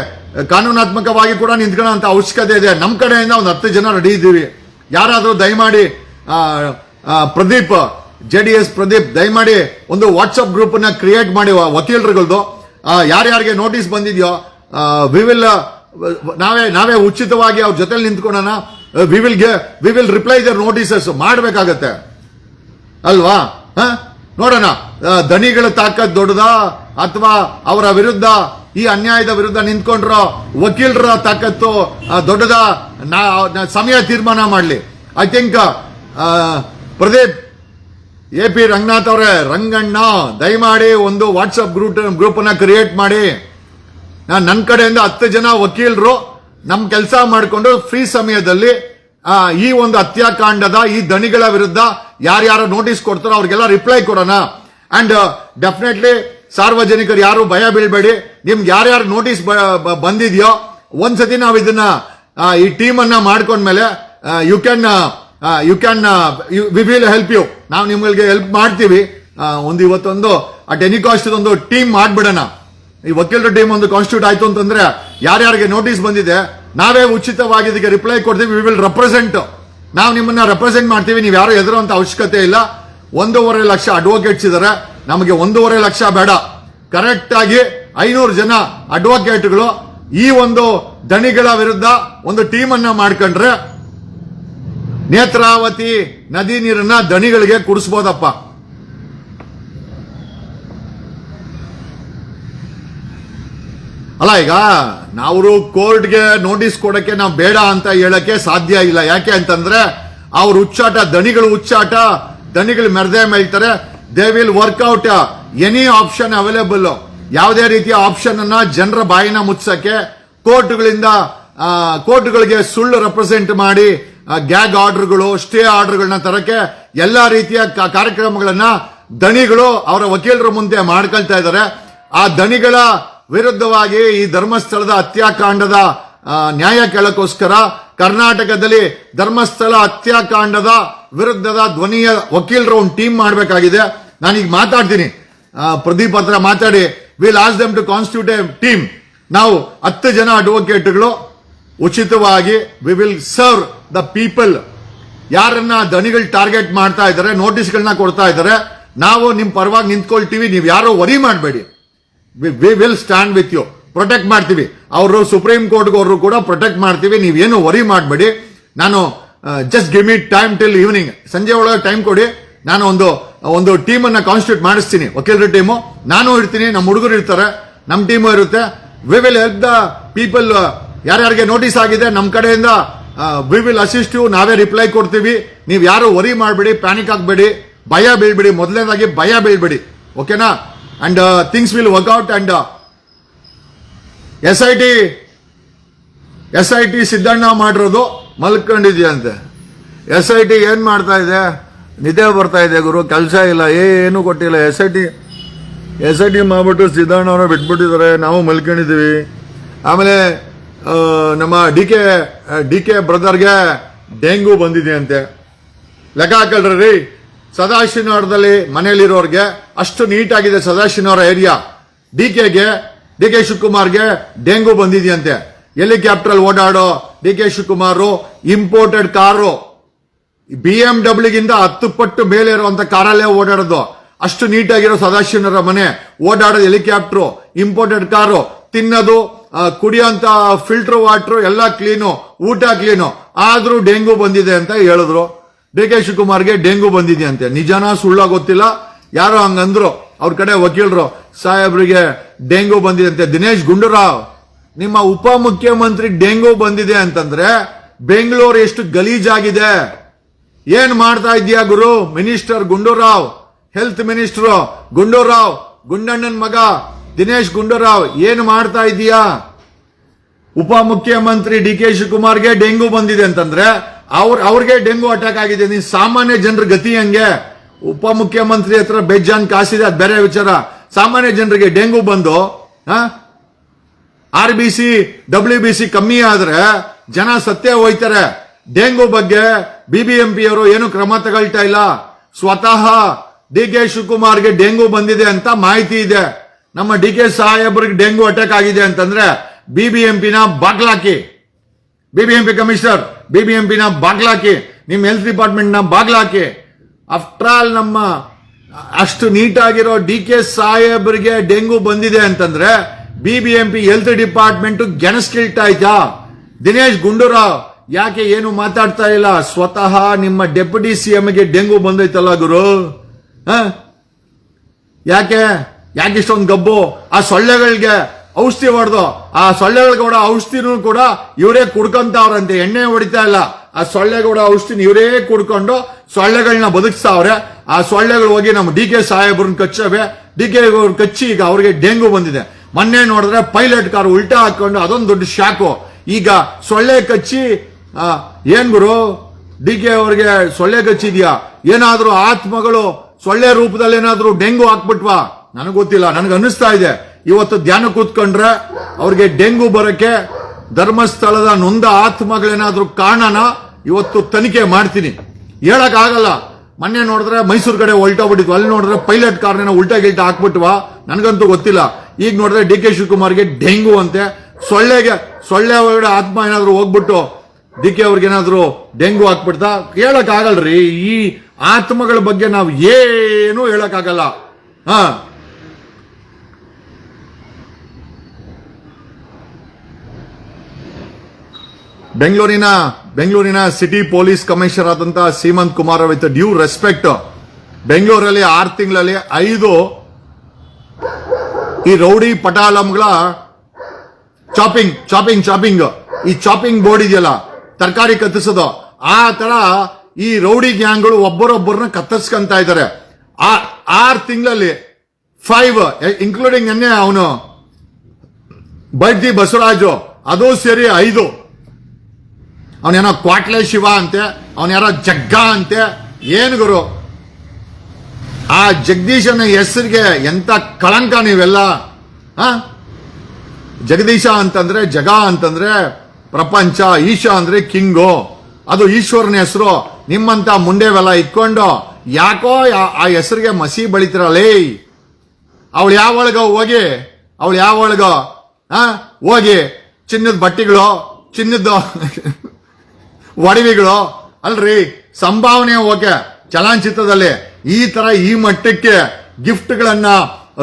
ಕಾನೂನಾತ್ಮಕವಾಗಿ ಕೂಡ ನಿಂತ್ಕೊಳ್ಳೋ ಅಂತ ಅವಶ್ಯಕತೆ ಇದೆ. ನಮ್ಮ ಕಡೆಯಿಂದ ಒಂದು ಹತ್ತು ಜನ ರೆಡಿ ಇದ್ದೀವಿ. ಯಾರಾದರೂ ದಯಮಾಡಿ Pradeep J D S Pradeep, ದಯಮಾಡಿ ಒಂದು ವಾಟ್ಸಪ್ ಗ್ರೂಪ್ನ ಕ್ರಿಯೇಟ್ ಮಾಡಿ ವಕೀಲರುಗಳದು. ಯಾರ್ಯಾರಿಗೆ ನೋಟಿಸ್ ಬಂದಿದೆಯೋ ವಿ ವಿಲ್ ನಾವೇ ನಾವೇ ಉಚಿತವಾಗಿ ಅವ್ರ ಜೊತೆಲಿ ನಿಂತ್ಕೊಳ್ಳೋಣ. We will we will reply their notices ಮಾಡಬೇಕಾಗತ್ತೆ. ಅಲ್ವಾ? ನೋಡೋಣ. ದಣಿಗಳ ತಾಕತ್ ದೊಡ್ಡದ? ಅಥವಾ ಅವರ ವಿರುದ್ಧ ಈ ಅನ್ಯಾಯದ ವಿರುದ್ಧ ನಿಂತ್ಕೊಂಡ್ರ ವಕೀಲರ ತಾಕತ್ತು ದೊಡ್ಡದ? ಸಮಯ ತೀರ್ಮಾನ ಮಾಡಲಿ. I think Pradeep A P Ranganath ಅವರೇ, ರಂಗಣ್ಣ, ದಯಮಾಡಿ ಒಂದು ವಾಟ್ಸಪ್ ಗ್ರೂಪ್ ಗ್ರೂಪ್ ಅನ್ನ ಕ್ರಿಯೇಟ್ ಮಾಡಿ ನಾನು ನನ್ನ ಕಡೆಯಿಂದ ಹತ್ತು ಜನ ವಕೀಲರು ನಮ್ಮ ಕೆಲಸ ಮಾಡಿಕೊಂಡು ಫ್ರೀ ಸಮಯದಲ್ಲಿ ಈ ಒಂದು ಹತ್ಯಾಕಾಂಡದ, ಈ ದಣಿಗಳ ವಿರುದ್ಧ ಯಾರ್ಯಾರು ನೋಟಿಸ್ ಕೊಡ್ತಾರೋ ಅವ್ರಿಗೆಲ್ಲ ರಿಪ್ಲೈ ಕೊಡೋಣ. ಅಂಡ್ ಡೆಫಿನೆಟ್ಲಿ ಸಾರ್ವಜನಿಕರು ಯಾರು ಭಯ ಬೀಳ್ಬೇಡಿ. ನಿಮ್ಗೆ ಯಾರ್ಯಾರು ನೋಟಿಸ್ ಬಂದಿದೆಯೋ ಒಂದ್ಸತಿ ನಾವು ಇದನ್ನ ಆ, ಈ ಟೀಮ್ ಅನ್ನ ಮಾಡ್ಕೊಂಡ್ಮೇಲೆ you can you can we will help you ನಾವು ನಿಮಗೆ ಹೆಲ್ಪ್ ಮಾಡ್ತೀವಿ. ಆ, ಒಂದು ಇವತ್ತೊಂದು ಎನಿ ಕಾಸ್ಟ್ ಒಂದು ಟೀಮ್ ಮಾಡ್ಬಿಡೋಣ. ಈ ವಕೀಲರ ಟೀಮ್ ಒಂದು ಕಾನ್ಸ್ಟಿಟ್ಯೂಟ್ ಆಯ್ತು ಅಂತಂದ್ರೆ ಯಾರ್ಯಾರಿಗೆ ನೋಟಿಸ್ ಬಂದಿದೆ ನಾವೇ ಉಚಿತವಾಗಿ ಇದಕ್ಕೆ ರಿಪ್ಲೈ ಕೊಡ್ತೀವಿ ವಿ ವಿಲ್ ರೆಪ್ರೆಸೆಂಟ್ ನಾವು ನಿಮ್ಮನ್ನ ರೆಪ್ರೆಸೆಂಟ್ ಮಾಡ್ತೀವಿ ನೀವು ಯಾರು ಹೆದರುವಂತ ಅವಶ್ಯಕತೆ ಇಲ್ಲ. ಒಂದೂವರೆ ಲಕ್ಷ ಅಡ್ವೊಕೇಟ್ಸ್ ಇದ್ದಾರೆ ನಮಗೆ ಒಂದೂವರೆ ಲಕ್ಷ ಬೇಡ. ಕರೆಕ್ಟ್ ಆಗಿ ಐನೂರು ಜನ ಅಡ್ವೊಕೇಟ್ಗಳು ಈ ಒಂದು ದಣಿಗಳ ವಿರುದ್ಧ ಒಂದು ಟೀಮ್ ಅನ್ನ ಮಾಡ್ಕೊಂಡ್ರೆ ನೇತ್ರಾವತಿ ನದಿ ನೀರನ್ನ ದಣಿಗಳಿಗೆ ಕುಡಿಸ್ಬೋದಪ್ಪ. ಅಲ್ಲ ಈಗ ನಾವು ಕೋರ್ಟ್ಗೆ ನೋಟಿಸ್ ಕೊಡಕ್ಕೆ ನಾವು ಬೇಡ ಅಂತ ಹೇಳಕ್ಕೆ ಸಾಧ್ಯ ಇಲ್ಲ. ಯಾಕೆ ಅಂತಂದ್ರೆ ಅವ್ರ ಹುಚ್ಚಾಟ ದಣಿಗಳು ಉಚ್ಚಾಟ ದಣಿಗಳು ಮೆರದೆ ಮೇಲ್ತಾರೆ. They will work out any option available ಯಾವುದೇ ರೀತಿಯ ಆಪ್ಷನ್ ಅನ್ನ ಜನರ ಬಾಯಿನ ಮುಚ್ಚಕ್ಕೆ, ಕೋರ್ಟ್ಗಳಿಂದ ಕೋರ್ಟ್ಗಳಿಗೆ ಸುಳ್ಳು ರೆಪ್ರೆಸೆಂಟ್ ಮಾಡಿ ಗ್ಯಾಗ್ ಆರ್ಡರ್ಗಳು ಸ್ಟೇ ಆರ್ಡರ್ಗಳನ್ನ ತರಕ್ಕೆ ಎಲ್ಲಾ ರೀತಿಯ ಕಾರ್ಯಕ್ರಮಗಳನ್ನ ದಣಿಗಳು ಅವರ ವಕೀಲರ ಮುಂದೆ ಮಾಡ್ಕೊಳ್ತಾ ಇದ್ದಾರೆ. ಆ ದಣಿಗಳ ವಿರುದ್ಧವಾಗಿ ಈ ಧರ್ಮಸ್ಥಳದ ಹತ್ಯಾಕಾಂಡದ ನ್ಯಾಯ ಕೇಳಕ್ಕೋಸ್ಕರ ಕರ್ನಾಟಕದಲ್ಲಿ ಧರ್ಮಸ್ಥಳ ಹತ್ಯಾಕಾಂಡದ ವಿರುದ್ಧದ ಧ್ವನಿಯ ವಕೀಲರು ಒಂದು ಟೀಮ್ ಮಾಡಬೇಕಾಗಿದೆ. ನಾನೀಗ ಮಾತಾಡ್ತೀನಿ. ಪ್ರದೀಪ್ ಹತ್ರ ಮಾತಾಡಿ. Will ask them to constitute a team ನಾವು ಹತ್ತು ಜನ ಅಡ್ವೊಕೇಟ್ಗಳು ಉಚಿತವಾಗಿ we will serve the people ಯಾರನ್ನ ಧ್ವನಿಗಳು ಟಾರ್ಗೆಟ್ ಮಾಡ್ತಾ ಇದ್ದಾರೆ ನೋಟಿಸ್ಗಳನ್ನ ಕೊಡ್ತಾ ಇದ್ದಾರೆ, ನಾವು ನಿಮ್ಮ ಪರವಾಗಿ ನಿಂತ್ಕೊಳ್ತೀವಿ, ನೀವು ಯಾರೋ ವರಿ ಮಾಡಬೇಡಿ. We will stand with you protect ಮಾಡ್ತೀವಿ. ಅವರು ಸುಪ್ರೀಂ ಕೋರ್ಟ್ಗೆ ಅವರು ಕೂಡ ಪ್ರೊಟೆಕ್ಟ್ ಮಾಡ್ತೀವಿ. ನೀವೇನು ವರಿ ಮಾಡಬೇಡಿ. ನಾನು just give me time till evening ಸಂಜೆ ಒಳಗೆ ಟೈಮ್ ಕೊಡಿ. ನಾನು ಒಂದು ಒಂದು ಟೀಮನ್ನು ಕಾನ್ಸ್ಟಿಟ್ಯೂಟ್ ಮಾಡಿಸ್ತೀನಿ. ವಕೀಲರ ಟೀಮು ನಾನು ಇರ್ತೀನಿ, ನಮ್ಮ ಹುಡುಗರು ಇರ್ತಾರೆ. ನಮ್ಮ ಟೀಮು ಇರುತ್ತೆ. We will help the people ಯಾರ್ಯಾರಿಗೆ ನೋಟಿಸ್ ಆಗಿದೆ ನಮ್ಮ ಕಡೆಯಿಂದ ವಿ ವಿಲ್ ಅಸಿಸ್ಟ್ ಯು ನಾವೇ ರಿಪ್ಲೈ ಕೊಡ್ತೀವಿ. ನೀವು ಯಾರು ವರಿ ಮಾಡಬೇಡಿ ಪ್ಯಾನಿಕ್ ಆಗಬೇಡಿ. ಭಯ ಬೀಳ್ಬೇಡಿ. ಮೊದಲನೇದಾಗಿ ಭಯ ಬೀಳ್ಬೇಡಿ. ಓಕೆನಾ and things will work out and S I T S I T Siddanna ಮಾಡಿರೋದು ಮಲ್ಕೊಂಡಿದ್ಯಂತೆ. ಎಸ್ ಐ ಟಿ ಏನು ಮಾಡ್ತಾ ಇದೆ? ನಿದ್ದೆ ಬರ್ತಾ ಇದೆ ಗುರು, ಕೆಲಸ ಇಲ್ಲ ಏನು ಕೊಟ್ಟಿಲ್ಲ. S I T S I T ಮಾಡಿಬಿಟ್ಟು ಸಿದ್ದಣ್ಣ ಅವರು ಬಿಟ್ಬಿಟ್ಟಿದ್ದಾರೆ, ನಾವು ಮಲ್ಕೊಂಡಿದ್ದೀವಿ. ಆಮೇಲೆ ನಮ್ಮ ಡಿ ಕೆ ಡಿ ಕೆ ಬ್ರದರ್ಗೆ ಡೆಂಗು ಬಂದಿದೆ ಅಂತೆ ಲೆಕ್ಕ ಹಾಕಲ್ರಿ, ರೀ. ಸದಾಶಿವನಗರದಲ್ಲಿ ಮನೆಯಲ್ಲಿರೋರಿಗೆ ಅಷ್ಟು ನೀಟಾಗಿದೆ ಸದಾಶಿವನಗರ ಏರಿಯಾ. ಡಿ ಕೆಗೆ ಡಿ ಕೆ ಶಿವಕುಮಾರ್ಗೆ ಡೆಂಗು ಬಂದಿದೆಯಂತೆ. ಹೆಲಿಕಾಪ್ಟರ್ ಓಡಾಡೋ D K Shivakumar imported car. B M ಡಬ್ಲ್ಯೂಗಿಂತ ಹತ್ತು ಪಟ್ಟು ಮೇಲೆ ಇರುವಂತ ಕಾರಲ್ಲೇ ಓಡಾಡೋದು. ಅಷ್ಟು ನೀಟಾಗಿರೋ ಸದಾಶಿವನರ ಮನೆ. ಓಡಾಡೋದು ಹೆಲಿಕಾಪ್ಟರ್ ಇಂಪೋರ್ಟೆಡ್ ಕಾರು. ತಿನ್ನೋದು ಕುಡಿಯೋಂತ ಫಿಲ್ಟರ್ ವಾಟರ್ ಎಲ್ಲ ಕ್ಲೀನು ಊಟ ಕ್ಲೀನು ಆದ್ರೂ ಡೆಂಗು ಬಂದಿದೆ ಅಂತ ಹೇಳಿದ್ರು. ಡಿ ಕೆ ಶಿವಕುಮಾರ್ಗೆ ಡೆಂಗು ಬಂದಿದೆ ಅಂತೆ ನಿಜನಾ ಸುಳ್ಳ ಗೊತ್ತಿಲ್ಲ. ಯಾರೋ ಹಂಗಂದ್ರು. ಅವ್ರ ಕಡೆ ವಕೀಲರು, ಸಾಹೇಬ್ರಿಗೆ ಡೆಂಗು ಬಂದಿದೆ ದಿನೇಶ್ ಗುಂಡೂರಾವ್, ನಿಮ್ಮ ಉಪಮುಖ್ಯಮಂತ್ರಿ ಡೆಂಗು ಬಂದಿದೆ ಅಂತಂದ್ರೆ ಬೆಂಗಳೂರು ಎಷ್ಟು ಗಲೀಜಾಗಿದೆ. ಏನ್ ಮಾಡ್ತಾ ಇದೀಯಾ ಗುರು? Minister Gundu Rao, health minister, Gundu Rao, ಗುಂಡಣ್ಣನ ಮಗ, ದಿನೇಶ್ ಗುಂಡೂರಾವ್, ಏನ್ ಮಾಡ್ತಾ ಇದೀಯಾ ಉಪಮುಖ್ಯಮಂತ್ರಿ ಡಿ ಕೆ ಶಿವಕುಮಾರ್ಗೆ ಡೆಂಗು ಬಂದಿದೆ ಅಂತಂದ್ರೆ ಅವ್ರ ಅವ್ರಿಗೆ ಡೆಂಗು ಅಟ್ಯಾಕ್ ಆಗಿದೆ. ನೀನ್ ಸಾಮಾನ್ಯ ಜನರ ಗತಿ ಹಂಗೆ? ಉಪಮುಖ್ಯಮಂತ್ರಿ ಹತ್ರ ಬೇಜಾನ್ ಕಾಸಿದೆ, ಅದು ಬೇರೆ ವಿಚಾರ. ಸಾಮಾನ್ಯ ಜನರಿಗೆ ಡೆಂಗು ಬಂದು R B C, W B C ಕಮ್ಮಿ ಆದ್ರೆ ಜನ ಸತ್ಯ ಹೋಯ್ತಾರೆ. ಡೆಂಗು ಬಗ್ಗೆ ಬಿಬಿಎಂಪಿ ಅವರು ಏನು ಕ್ರಮ ತಗೊಳ್ತಾ ಇಲ್ಲ. ಸ್ವತಃ ಡಿ ಕೆ ಶಿವಕುಮಾರ್ಗೆ ಡೆಂಗು ಬಂದಿದೆ ಅಂತ ಮಾಹಿತಿ ಇದೆ. ನಮ್ಮ ಡಿ ಕೆ ಸಾಹೇಬ್ರಿಗೆ ಡೆಂಗು ಅಟ್ಯಾಕ್ ಆಗಿದೆ ಅಂತಂದ್ರೆ ಬಿಬಿಎಂಪಿನ ಬಾಗ್ಲಾಕಿ. BBMP commissioner ಬಿಬಿಎಂಪಿನ ಬಾಗ್ಲಾಕಿ. ನಿಮ್ಮ ಹೆಲ್ತ್ ಡಿಪಾರ್ಟ್ಮೆಂಟ್ನ ಬಾಗ್ಲಾಕಿ. ಆಫ್ಟರ್ ಆಲ್ ನಮ್ಮ, ಅಷ್ಟು ನೀಟಾಗಿರೋ ಡಿ ಕೆ ಸಾಹೇಬ್ರಿಗೆ ಡೆಂಗು ಬಂದಿದೆ ಅಂತಂದ್ರೆ ಬಿಬಿಎಂಪಿ ಹೆಲ್ತ್ ಡಿಪಾರ್ಟ್ಮೆಂಟ್ ಆಯ್ತಾ ದಿನೇಶ್ ಗುಂಡೂರಾವ್, ಯಾಕೆ ಏನು ಮಾತಾಡ್ತಾ ಇಲ್ಲ? ಸ್ವತಃ ನಿಮ್ಮ ಡೆಪ್ಯೂಟಿ ಸಿಎಂಗೆ ಡೆಂಗು ಬಂದೈತಲ್ಲ ಗುರು? ಯಾಕೆ? ಯಾಕೆ ಇಷ್ಟೊಂದು ಗಬ್ಬು? ಆ ಸೊಳ್ಳೆಗಳಿಗೆ ಔಷಧಿ ಹೊಡೆದು, ಆ ಸೊಳ್ಳೆಗಳಿಗೆ ಕೂಡ ಔಷಧಿನೂ ಕೂಡ ಇವರೇ ಕುಡ್ಕೊಂತಾವ್ರಂತೆ, ಎಣ್ಣೆ ಹೊಡಿತಾ ಇಲ್ಲ. ಆ ಸೊಳ್ಳೆಗಳ ಔಷಧಿ ಇವರೇ ಕುಡ್ಕೊಂಡು ಸೊಳ್ಳೆಗಳನ್ನ ಬದುಕಿಸ್ತಾವ್ರೆ ಆ ಸೊಳ್ಳೆಗಳು ಹೋಗಿ ನಮ್ಮ ಡಿ ಕೆ ಸಾಹೇಬ್ರನ್ನ ಕಚ್ಚವೆ. ಡಿ ಕೆ ಕಚ್ಚಿ ಈಗ ಅವ್ರಿಗೆ ಡೆಂಗು ಬಂದಿದೆ. ಮೊನ್ನೆ ನೋಡಿದ್ರೆ ಪೈಲಟ್ ಕಾರ್ ಉಲ್ಟಾ ಹಾಕೊಂಡು ಅದೊಂದು ದೊಡ್ಡ ಶಾಕು. ಈಗ ಸೊಳ್ಳೆ ಕಚ್ಚಿ ಏನ್ ಗುರು? ಡಿ ಕೆ ಅವ್ರಿಗೆ ಸೊಳ್ಳೆ ಕಚ್ಚಿದ್ಯಾ? ಏನಾದರೂ ಆತ್ಮಗಳು ಸೊಳ್ಳೆ ರೂಪದಲ್ಲಿ ಏನಾದರೂ ಡೆಂಗು ಹಾಕ್ಬಿಟ್ವಾ? ನನಗೆ ಗೊತ್ತಿಲ್ಲ, ನನಗೆ ಅನ್ನಿಸ್ತಾ ಇದೆ. ಇವತ್ತು ಧ್ಯಾನ ಕೂತ್ಕೊಂಡ್ರೆ ಅವ್ರಿಗೆ ಡೆಂಗು ಬರಕ್ಕೆ ಧರ್ಮಸ್ಥಳದ ನೊಂದ ಆತ್ಮಗಳೇನಾದ್ರೂ ಕಾರಣನ? ಇವತ್ತು ತನಿಖೆ ಮಾಡ್ತೀನಿ. ಹೇಳಕ್ ಆಗಲ್ಲ ಮೊನ್ನೆ ನೋಡಿದ್ರೆ ಮೈಸೂರು ಕಡೆ ಹೊಲ್ಟೋಗ್ಬಿಟ್ಟಿತ್ತು ಅಲ್ಲಿ ನೋಡಿದ್ರೆ ಪೈಲಟ್ ಕಾರ್ನ ಉಲ್ಟಾ ಗಿಲ್ಟ ಹಾಕ್ಬಿಟ್ವಾ? ನನಗಂತೂ ಗೊತ್ತಿಲ್ಲ. ಈಗ ನೋಡಿದ್ರೆ ಡಿ ಕೆ ಶಿವಕುಮಾರ್ಗೆ ಡೆಂಗು ಅಂತೆ. ಸೊಳ್ಳೆಗೆ, ಸೊಳ್ಳೆ ಒಳಗಡೆ ಆತ್ಮ ಏನಾದ್ರು ಹೋಗ್ಬಿಟ್ಟು ಡಿ ಕೆ ಅವ್ರಿಗೆ ಏನಾದ್ರು ಡೆಂಗು ಹಾಕ್ಬಿಡ್ತಾ? ಹೇಳಕ್ ಆಗಲ್ರಿ ಈ ಆತ್ಮಗಳ ಬಗ್ಗೆ ನಾವು ಏನು ಹೇಳಕ್ ಆಗಲ್ಲ ಹಾ. ಬೆಂಗಳೂರಿನ ಬೆಂಗಳೂರಿನ ಸಿಟಿ ಪೊಲೀಸ್ ಕಮಿಷನರ್ ಆದಂತಹ Seemanth Kumar with due respect ಬೆಂಗಳೂರಲ್ಲಿ ಆರು ತಿಂಗಳಲ್ಲಿ ಐದು ಈ ರೌಡಿ ಪಟಾಲಂಗಳ ಚಾಪಿಂಗ್ ಚಾಪಿಂಗ್ ಚಾಪಿಂಗ್ ಈ ಚಾಪಿಂಗ್ ಬೋರ್ಡ್ ಇದೆಯಲ್ಲ, ತರಕಾರಿ ಕತ್ತಿಸೋದು ಆ ತರ ಈ ರೌಡಿ ಗ್ಯಾಂಗ್ಗಳು ಒಬ್ಬರೊಬ್ಬರನ್ನ ಕತ್ತರಿಸ್ಕೊಂತ ಇದ್ದಾರೆ. ಆರು ತಿಂಗಳಲ್ಲಿ ಫೈವ್ ಇನ್ಕ್ಲೂಡಿಂಗ್ ನೆನ್ನೆ ಅವನು ಬಡ್ಡಿ ಬಸವರಾಜು, ಅದು ಸೇರಿ ಐದು. ಅವನೇನೋ ಕ್ವಾಟ್ಲೆ ಶಿವ ಅಂತೆ, ಅವನ್ಯಾರೋ ಜಗ್ಗ ಅಂತೆ, ಏನು ಗುರು? ಆ ಜಗದೀಶನ ಹೆಸರಿಗೆ ಎಂತ ಕಳಂಕ ನೀವೆಲ್ಲ ಜಗದೀಶ ಅಂತಂದ್ರೆ ಜಗ ಅಂತಂದ್ರೆ ಪ್ರಪಂಚ, ಈಶ ಅಂದ್ರೆ ಕಿಂಗು. ಅದು ಈಶ್ವರನ ಹೆಸರು. ನಿಮ್ಮಂತ ಮುಂಡೆವೆಲ್ಲ ಇಟ್ಕೊಂಡು ಯಾಕೋ ಆ ಹೆಸರಿಗೆ ಮಸಿ ಬಳಿತಿರಲೇ ಅವಳು ಯಾವೊಳಗ ಹೋಗಿ, ಅವಳು ಯಾವೊಳಗ ಹೋಗಿ, ಚಿನ್ನದ ಬಟ್ಟೆಗಳು ಚಿನ್ನದ ಒಡವೆಗಳು. ಅಲ್ರಿ, ಸಂಭಾವನೆ ಓಕೆ. ಚಲನಚಿತ್ರದಲ್ಲಿ ಈ ತರ ಈ ಮಟ್ಟಕ್ಕೆ ಗಿಫ್ಟ್ಗಳನ್ನ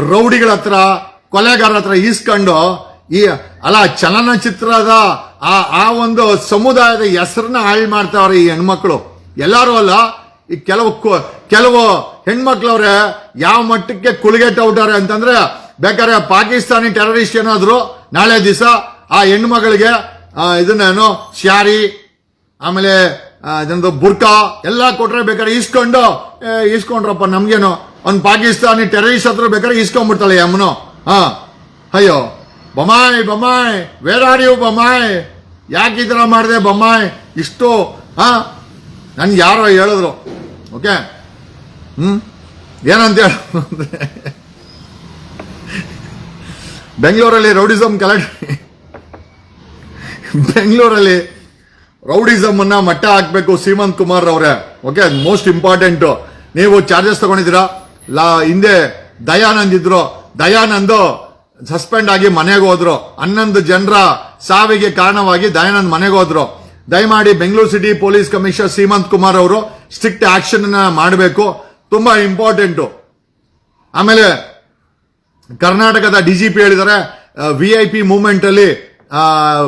ರೌಡಿಗಳ ಹತ್ರ, ಕೊಲೆಗಾರರ ಹತ್ರ ಈಸ್ಕೊಂಡು ಈ ಅಲ್ಲ, ಚಲನಚಿತ್ರದ ಆ ಆ ಒಂದು ಸಮುದಾಯದ ಹೆಸರನ್ನ ಹಾಳು ಮಾಡ್ತಾವ್ರೆ ಈ ಹೆಣ್ಮಕ್ಳು. ಎಲ್ಲರೂ ಅಲ್ಲ, ಈ ಕೆಲವು ಕೆಲವು ಹೆಣ್ಮಕ್ಳವ್ರೆ ಯಾವ ಮಟ್ಟಕ್ಕೆ ಕುಲಿಗೆಟ್ಟವ್ರೆ ಅಂತಂದ್ರೆ, ಬೇಕಾದ್ರೆ ಪಾಕಿಸ್ತಾನಿ ಟೆರರಿಸ್ಟ್ ಏನಾದ್ರು ನಾಳೆ ದಿವಸ ಆ ಹೆಣ್ಮಗಳಿಗೆ ಇದನ್ನೇನು ಶಾರಿ ಆಮೇಲೆ ಜನದ ಬುರ್ಕಾ ಎಲ್ಲ ಕೊಟ್ರೆ ಬೇಕಾದ್ರೆ ಈಸ್ಕೊಂಡು ಇಸ್ಕೊಂಡ್ರಪ್ಪ ನಮ್ಗೇನು? ಒಂದ್ ಪಾಕಿಸ್ತಾನಿ ಟೆರರಿಸ್ಟ್ ಹತ್ರ ಬೇಕಾದ್ರೆ ಈಸ್ಕೊಂಡ್ಬಿಡ್ತಾಳೆ ಯಮ್ಮನು ಹಾ. ಅಯ್ಯೋ Bommai Bommai where are you Bommai ಯಾಕೆ ಈ ತರ ಮಾಡಿದೆ ಬೊಮ್ಮಾಯ್? ಇಷ್ಟು, ಹಾ? ನನ್ಗೆ ಯಾರೋ ಹೇಳಿದ್ರು, ಓಕೆ? ಹ್ಮ್? ಏನಂತ ಹೇಳ ಬೆಂಗಳೂರಲ್ಲಿ ರೌಡಿಸಮ್ ಕಲೆಕ್ಟ್ ಬೆಂಗಳೂರಲ್ಲಿ ರೌಡಿಸಮ್ ಅನ್ನ ಮಟ್ಟ ಹಾಕ್ಬೇಕು ಸೀಮಂತ್ ಕುಮಾರ್ ಅವರೇ ಓಕೆ ಮೋಸ್ಟ್ ಇಂಪಾರ್ಟೆಂಟ್ ನೀವು ಚಾರ್ಜಸ್ ತಗೊಂಡಿದ್ದೀರಾ? ಲಾ, ಹಿಂದೆ ದಯಾನಂದ್ ಇದ್ರು. ದಯಾನಂದ್ ಸಸ್ಪೆಂಡ್ ಆಗಿ ಮನೆಗೆ ಹೋದ್ರು. ಹನ್ನೊಂದು ಜನರ ಸಾವಿಗೆ ಕಾರಣವಾಗಿ ದಯಾನಂದ್ ಮನೆಗೆ ಹೋದ್ರು. ದಯಮಾಡಿ Bengaluru city police commissioner Seemanth Kumar ಅವರು ಸ್ಟ್ರಿಕ್ಟ್ ಆಕ್ಷನ್ ಮಾಡಬೇಕು. ತುಂಬಾ ಇಂಪಾರ್ಟೆಂಟು ಆಮೇಲೆ ಕರ್ನಾಟಕದ ಡಿಜಿಪಿ ಹೇಳಿದ್ದಾರೆ ವಿ ಐ ಪಿ ಮೂವ್ಮೆಂಟ್ ಅಲ್ಲಿ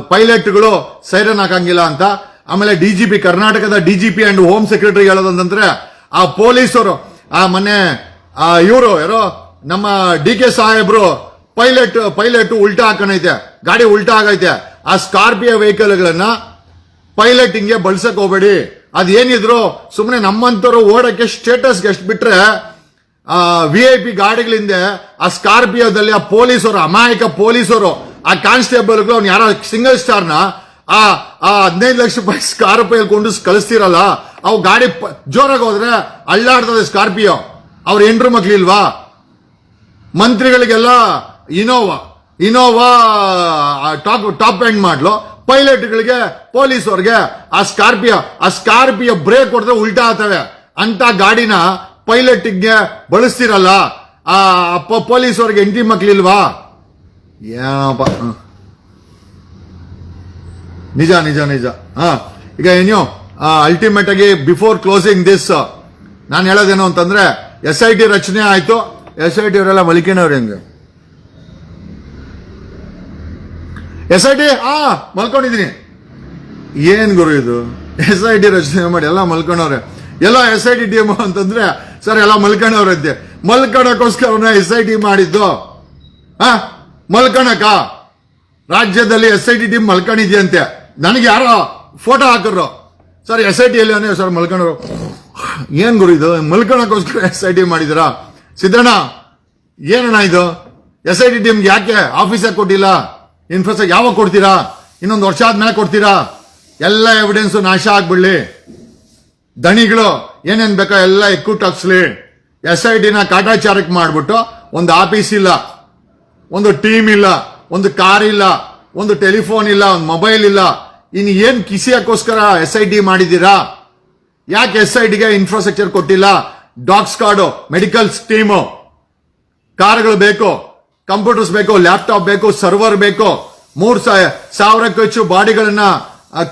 ಪೈಲಟ್ಗಳು ಸೈರನ್ ಹಾಕಂಗಿಲ್ಲ ಅಂತ. ಆಮೇಲೆ ಡಿ ಜಿ ಪಿ, ಕರ್ನಾಟಕದ D G P and home secretary ಹೇಳೋದಂತಂದ್ರೆ ಆ ಪೊಲೀಸರು, ಆ ಮೊನ್ನೆ ಇವರು, ಯಾರೋ, ನಮ್ಮ ಡಿ ಕೆ ಸಾಹೇಬ್ರು, ಪೈಲಟ್ ಪೈಲಟ್ ಉಲ್ಟಾ ಹಾಕಣೈತೆ ಗಾಡಿ ಉಲ್ಟಾ ಆಗೈತೆ. ಆ ಸ್ಕಾರ್ಪಿಯೋ ವೆಹಿಕಲ್ಗಳನ್ನ ಪೈಲಟ್ ಹಿಂಗೆ ಬಳಸಕ್ ಹೋಗ್ಬೇಡಿ. ಅದೇನಿದ್ರು ಸುಮ್ಮನೆ ನಮ್ಮಂತರು ಓಡಕ್ಕೆ ಸ್ಟೇಟಸ್ಗೆ ಎಷ್ಟು ಬಿಟ್ರೆ ವಿ ಐ ಪಿ ಗಾಡಿಗಳಿಂದ ಆ ಸ್ಕಾರ್ಪಿಯೋದಲ್ಲಿ ಆ ಪೊಲೀಸರು, ಅಮಾಯಕ ಪೊಲೀಸರು ಆ ಕಾನ್ಸ್ಟೇಬಲ್ಗಳು ಅವ್ನು ಯಾರೋ ಸಿಂಗಲ್ ಸ್ಟಾರ್ನ ಆ ಆ ಹದಿನೈದು ಲಕ್ಷ ರೂಪಾಯಿ ಸ್ಕಾರ್ಪಿಯೋ ಕೊಂಡು ಕಳಿಸ್ತಿರಲ್ಲ, ಅವು ಗಾಡಿ ಜೋರಾಗಿ ಹೋದ್ರೆ ಅಳ್ಳಾಡ್ತದೆ ಸ್ಕಾರ್ಪಿಯೋ. ಅವ್ರ ಹೆಂಡ್ರು ಮಕ್ಳಿಲ್ವಾ ಮಂತ್ರಿಗಳಿಗೆಲ್ಲ Innova Innova top top end ಮಾಡ್ಲು. ಪೈಲಟ್ಗಳಿಗೆ ಪೊಲೀಸವ್ರಿಗೆ ಆ ಸ್ಕಾರ್ಪಿಯೋ ಆ ಸ್ಕಾರ್ಪಿಯೋ ಬ್ರೇಕ್ ಹೊಡೆದ್ರೆ ಉಲ್ಟಾ ಆಗ್ತವೆ. ಅಂತ ಗಾಡಿನ ಪೈಲಟ್ಗೆ ಬಳಸ್ತಿರಲ್ಲ, ಆ ಪೊಲೀಸ್ ಅವ್ರಿಗೆ ಎಂಟ್ರಿ ಮಕ್ಳಿಲ್ವಾ ಏನಪ್ಪ ಹಾಂ ನಿಜ ನಿಜ ನಿಜ. ಹಾ, ಈಗ ಏನು ಅಲ್ಟಿಮೇಟ್ ಆಗಿ ಬಿಫೋರ್ ಕ್ಲೋಸಿಂಗ್ ದಿಸ್ ನಾನು ಹೇಳೋದೇನು ಅಂತಂದ್ರೆ ಎಸ್ ಐ ಟಿ ರಚನೆ ಆಯ್ತು ಎಸ್ ಐ ಟಿ ಅವರೆಲ್ಲ ಹೆಂಗೆ? ಎಸ್ ಐ ಟಿ ಆ, ಮಲ್ಕೊಂಡಿದ್ದೀನಿ. ಏನು ಗುರು ಇದು? ಎಸ್ ಐ ಟಿ ರಚನೆ ಮಾಡಿ ಎಲ್ಲ ಮಲ್ಕೊಂಡವ್ರೆ ಎಲ್ಲ ಎಸ್ ಐ ಟಿ ಟೀಮ್ ಅಂತಂದ್ರೆ, ಸರ್, ಎಲ್ಲ ಮಲ್ಕೊಂಡವ್ರದ್ದೆ ಮಲ್ಕೊಳಕ್ಕೋಸ್ಕರನೇ ಎಸ್ ಐ ಟಿ ಮಾಡಿದ್ದು. ಆ ಮಲ್ಕೊಳಕ ರಾಜ್ಯದಲ್ಲಿ ಎಸ್ ಐ ಟಿ ಟೀಮ್ ಮಲ್ಕೊಂಡಿದ್ಯಂತೆ ನನಗೆ ಯಾರೋ ಫೋಟೋ ಹಾಕಿದ್ರು. ಸರ್ ಎಸ್ ಐ ಟಿ ಎಲ್ಲಿ ಅಂದ್ರೆ ಸರ್ ಮಲ್ಕೊಂಡ್ರು ಏನ್ ಗುರು ಇದು? ಮಲ್ಕಣಕ್ಕೋಸ್ಕರ ಎಸ್ ಐ ಟಿ ಮಾಡಿದಿರಾ? ಸಿದ್ದಣ್ಣ, ಏನಣ್ಣ ಇದು? ಎಸ್ ಐ ಟಿ ಟೀಮ್ಗೆ ಯಾಕೆ ಆಫೀಸಾಗ ಕೊಟ್ಟಿಲ್ಲ? ಇನ್ಫೋಸ ಯಾವಾಗ ಕೊಡ್ತೀರಾ? ಇನ್ನೊಂದು ವರ್ಷ ಆದ್ಮೇಲೆ ಕೊಡ್ತೀರಾ? ಎಲ್ಲ ಎವಿಡೆನ್ಸ್ ನಾಶ ಆಗ್ಬಿಡ್ಲಿ. ದಣಿಗಳು, ಏನೇನ್ ಬೇಕೋ ಎಲ್ಲ ಎಕ್ಕುಟ್ ಹಾಕ್ಸ್ಲಿ. ಎಸ್ ಐ ಟಿನ ಕಾಟಾಚಾರಕ್ಕೆ ಮಾಡ್ಬಿಟ್ಟು ಒಂದು ಆಫೀಸ್ ಇಲ್ಲ. ಒಂದು ಟೀಮ್ ಇಲ್ಲ, ಒಂದು ಕಾರ್ ಇಲ್ಲ, ಒಂದು ಟೆಲಿಫೋನ್ ಇಲ್ಲ, ಒಂದು ಮೊಬೈಲ್ ಇಲ್ಲ. ಇನ್ನು ಏನು ಕಿಸಿಯಕ್ಕೋಸ್ಕರ ಎಸ್ ಐ ಡಿ ಮಾಡಿದ್ದೀರಾ? ಯಾಕೆ ಎಸ್ ಐ ಡಿಗೆ ಇನ್ಫ್ರಾಸ್ಟ್ರಕ್ಚರ್ ಕೊಟ್ಟಿಲ್ಲ? ಡಾಕ್ಸ್ ಕಾರ್ಡು ಮೆಡಿಕಲ್ ಟೀಮು ಕಾರ್ಗಳು ಬೇಕು ಕಂಪ್ಯೂಟರ್ಸ್ ಬೇಕು ಲ್ಯಾಪ್ಟಾಪ್ ಬೇಕು ಸರ್ವರ್ ಬೇಕು. ಮೂರ್ ಸಾವಿರಕ್ಕೂ ಹೆಚ್ಚು ಬಾಡಿಗಳನ್ನ